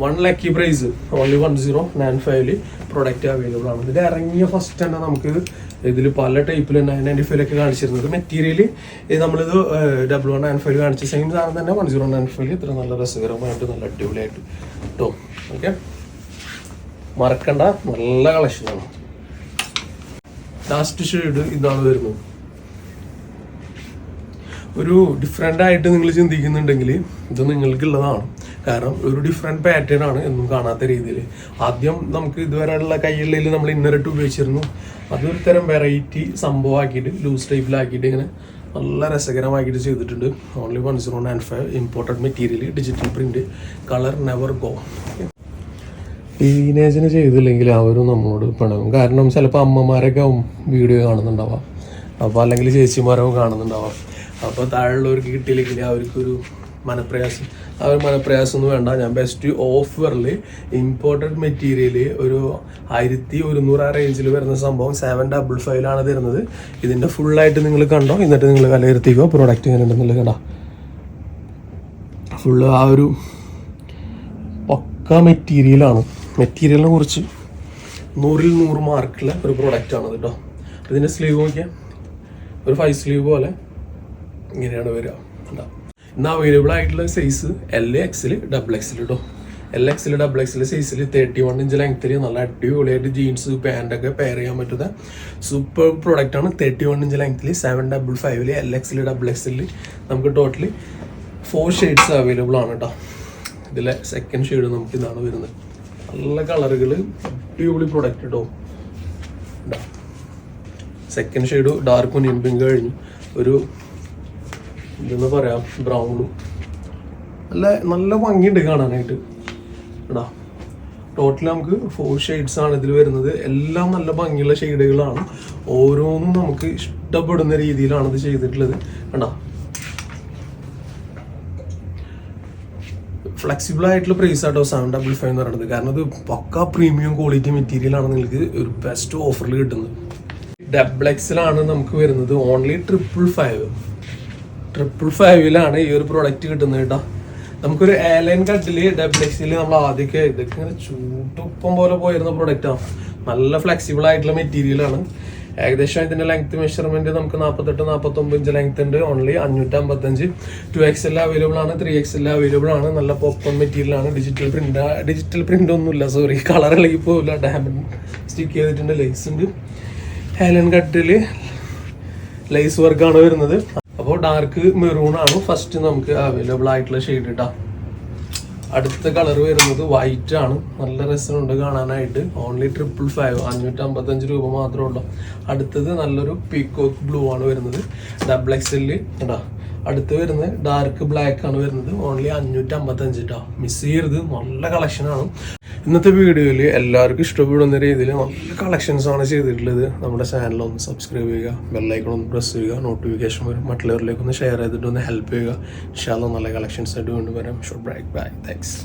one lucky price only one zero nine ഫൈവിൽ പ്രൊഡക്റ്റ് അവൈലബിൾ ആണ്. ഇതിൽ ഇറങ്ങിയ ഫസ്റ്റ് തന്നെ നമുക്ക് ഇതിൽ പല ടൈപ്പിൽ നയൻ നയന്റി ഫൈവിലൊക്കെ കാണിച്ചിരുന്നത്. മെറ്റീരിയൽ നമ്മളിത് ഡബിൾ വൺ നയൻ ഫൈവ് കാണിച്ച സെയിം സാധനം തന്നെ വൺ സീറോ നയൻ ഫൈവ് ഇത്ര നല്ല രസകരമായിട്ട് നല്ല അടിപൊളിയായിട്ട് കേട്ടോ ഓക്കെ മറക്കണ്ട. നല്ല കളക്ഷനാണ് ലാസ്റ്റ് ഷെയ്ഡ് ഇതാണ് വരുന്നത്. ഒരു ഡിഫറെന്റ് ആയിട്ട് നിങ്ങൾ ചിന്തിക്കുന്നുണ്ടെങ്കിൽ ഇത് നിങ്ങൾക്കുള്ളതാണ്. കാരണം ഒരു ഡിഫറെന്റ് പാറ്റേൺ ആണ് എന്നും കാണാത്ത രീതിയിൽ ആദ്യം നമുക്ക് ഇതുവരെയുള്ള കയ്യുള്ളിൽ നമ്മൾ ഇന്നറിട്ട് ഉപയോഗിച്ചിരുന്നു. അതൊരു തരം വെറൈറ്റി സംഭവമാക്കിയിട്ട് ലൂസ് ടൈപ്പിലാക്കിയിട്ട് ഇങ്ങനെ നല്ല രസകരമാക്കിയിട്ട് ചെയ്തിട്ടുണ്ട്. Only one zero nine five imported material digital print colour never go ടീനേജിന് ചെയ്തില്ലെങ്കിൽ അവരും നമ്മളോട് പിണങ്ങും കാരണം ചിലപ്പോൾ അമ്മമാരൊക്കെ വീഡിയോ കാണുന്നുണ്ടാവാം. അപ്പോൾ അല്ലെങ്കിൽ ചേച്ചിമാരൊക്കെ കാണുന്നുണ്ടാവാം. അപ്പോൾ താഴെയുള്ളവർക്ക് കിട്ടിയില്ലെങ്കിൽ അവർക്കൊരു മനപ്രയാസം. ആ ഒരു മനപ്രയാസം ഒന്നും വേണ്ട. ഞാൻ ബെസ്റ്റ് ഓഫറിൽ ഇമ്പോർട്ടഡ് മെറ്റീരിയൽ ഒരു ആയിരത്തി ഒരുന്നൂറ് ആ റേഞ്ചിൽ വരുന്ന സംഭവം സെവൻ ഡബിൾ ഫൈവിലാണ് തരുന്നത്. ഇതിന്റെ ഫുള്ളായിട്ട് നിങ്ങൾ കണ്ടോ? എന്നിട്ട് നിങ്ങൾ വിലയിരുത്തിക്കോ പ്രോഡക്റ്റ് എങ്ങനെ ഉണ്ടെന്നുള്ളത് കണ്ടോ. ഫുള്ള് ആ ഒരു പക്ക മെറ്റീരിയലാണ് മെറ്റീരിയലിനെ കുറിച്ച് നൂറിൽ നൂറ് മാർക്കുള്ള ഒരു പ്രോഡക്റ്റാണ് കേട്ടോ ഇതിന്റെ സ്ലീവ് നോക്കിയാൽ ഒരു ഫൈവ് സ്ലീവ് പോലെ ഇങ്ങനെയാണ് വരിക. കേട്ടോ ഇന്ന് അവൈലബിൾ ആയിട്ടുള്ള സൈസ് എൽ എക്സിൽ ഡബിൾ എക്സിൽ കേട്ടോ എൽ എക്സിൽ ഡബിൾ എക്സിൽ സൈസിൽ തേർട്ടി വൺ ഇഞ്ച് ലെങ്ത്തിൽ നല്ല അടിപൊളിയായിട്ട് ജീൻസ് പാന്റൊക്കെ പെയർ ചെയ്യാൻ പറ്റുന്ന സൂപ്പർ പ്രോഡക്റ്റ് ആണ് തേർട്ടി വൺ ഇഞ്ച് ലെങ്ത്തിൽ സെവൻ ഡബിൾ ഫൈവിൽ എൽ എക്സിൽ ഡബിൾ എക്സിൽ നമുക്ക് ടോട്ടലി ഫോർ ഷെയ്ഡ്സ് അവൈലബിൾ ആണ് കേട്ടോ ഇതിലെ സെക്കൻഡ് ഷെയ്ഡ് നമുക്ക് ഇതാണ് വരുന്നത്. നല്ല കളറുകൾ അടിപൊളി പ്രൊഡക്റ്റ് കേട്ടോ second shade dark onion pink കഴിഞ്ഞു. ഒരു ഇതെന്ന് പറയാം ബ്രൗണും നല്ല നല്ല ഭംഗിയുണ്ട് കാണാനായിട്ട്. എടാ ടോട്ടലി നമുക്ക് ഫോർ ഷെയ്ഡ്സ് ആണ് ഇതിൽ വരുന്നത്. എല്ലാം നല്ല ഭംഗിയുള്ള ഷെയ്ഡുകളാണ്. ഓരോന്നും നമുക്ക് ഇഷ്ടപ്പെടുന്ന രീതിയിലാണ് ഇത് ചെയ്തിട്ടുള്ളത്. കണ്ടാ? ഫ്ലെക്സിബിൾ ആയിട്ടുള്ള പ്രൈസ് ആട്ടോ സെവൻ ഡബിൾ ഫൈവ് എന്ന് പറയുന്നത്. കാരണം ഇത് പക്ക പ്രീമിയം ക്വാളിറ്റി മെറ്റീരിയൽ ആണ് നിങ്ങൾക്ക് ഒരു ബെസ്റ്റ് ഓഫറിൽ കിട്ടുന്നത്. ഡബിൾ എക്സിലാണ് നമുക്ക് വരുന്നത്. ഓൺലി ട്രിപ്പിൾ ഫൈവ് ട്രിപ്പിൾ ഫൈവിലാണ് ഈ ഒരു പ്രോഡക്റ്റ് കിട്ടുന്നത് കേട്ടോ. നമുക്കൊരു എയർലൈൻ കട്ടിൽ ഡബിൾ എക്സിൽ നമ്മൾ ആദ്യമൊക്കെ ഇതൊക്കെ ഇങ്ങനെ ചൂട്ടുപ്പം പോലെ പോയിരുന്ന പ്രൊഡക്റ്റാണ് നല്ല ഫ്ലെക്സിബിൾ ആയിട്ടുള്ള മെറ്റീരിയൽ ആണ്. ഏകദേശം ഇതിന്റെ ലെങ്ത് മെഷർമെന്റ് നമുക്ക് നാൽപ്പത്തെട്ട് നാൽപ്പത്തൊമ്പത് ഇഞ്ച് ലെങ്ത് ഉണ്ട്. ഓൺലി അഞ്ഞൂറ്റി അമ്പത്തഞ്ച്. ടു എക്സ് എൽ അവൈലബിൾ ആണ് ത്രീ എക്സ് എൽ അവൈലബിൾ ആണ്. നല്ല പോപ്കോൺ മെറ്റീരിയൽ ആണ്. ഡിജിറ്റൽ പ്രിന്റ് ഡിജിറ്റൽ പ്രിന്റ് ഒന്നുമില്ല സോറി കളർ ഇളകി പോകില്ല ഡാമൻ സ്റ്റിക്ക് ചെയ്തിട്ടുണ്ട്. ലേസ് ഉണ്ട്. ഹെലൻ കട്ടിൽ ലേസ് വർക്കാണ് വരുന്നത്. ഡാർക്ക് മെറൂൺ ആണ്. ഫസ്റ്റ് നമുക്ക് അവൈലബിൾ ആയിട്ടുള്ള ഷെയ്ഡ് ഇട്ടാ. അടുത്ത കളർ വരുന്നത് വൈറ്റ് ആണ്. നല്ല രസമുണ്ട് കാണാനായിട്ട്. ഓൺലി ട്രിപ്പിൾ ഫൈവ് അഞ്ഞൂറ്റി അമ്പത്തഞ്ച് രൂപ മാത്രമേ ഉള്ളൂ. അടുത്തത് നല്ലൊരു പീക്കോക്ക് ബ്ലൂ ആണ് വരുന്നത്. ഡബിൾ എക്സ് എക്സെല്ല് ഇടാ അടുത്ത് വരുന്നത് ഡാർക്ക് ബ്ലാക്ക് ആണ് വരുന്നത്. ഓൺലി അഞ്ഞൂറ്റി അമ്പത്തഞ്ച് കേട്ടോ മിസ് ചെയ്യരുത്. നല്ല കളക്ഷനാണ് ഇന്നത്തെ വീഡിയോയിൽ എല്ലാവർക്കും ഇഷ്ടപ്പെടുന്ന രീതിയിൽ നല്ല കളക്ഷൻസ് ആണ് ചെയ്തിട്ടുള്ളത്. നമ്മുടെ ചാനൽ ഒന്ന് സബ്സ്ക്രൈബ് ചെയ്യുക ബെല്ലൈക്കൺ ഒന്ന് പ്രസ് ചെയ്യുക നോട്ടിഫിക്കേഷൻ വരും. മറ്റുള്ളവരിലേക്ക് ഒന്ന് ഷെയർ ചെയ്തിട്ട് ഒന്ന് ഹെൽപ്പ് ചെയ്യുക. ഇൻഷാല്ല നല്ല കളക്ഷൻസ് ആയിട്ട് കൊണ്ടുവരാം വരാം. Should break bye thanks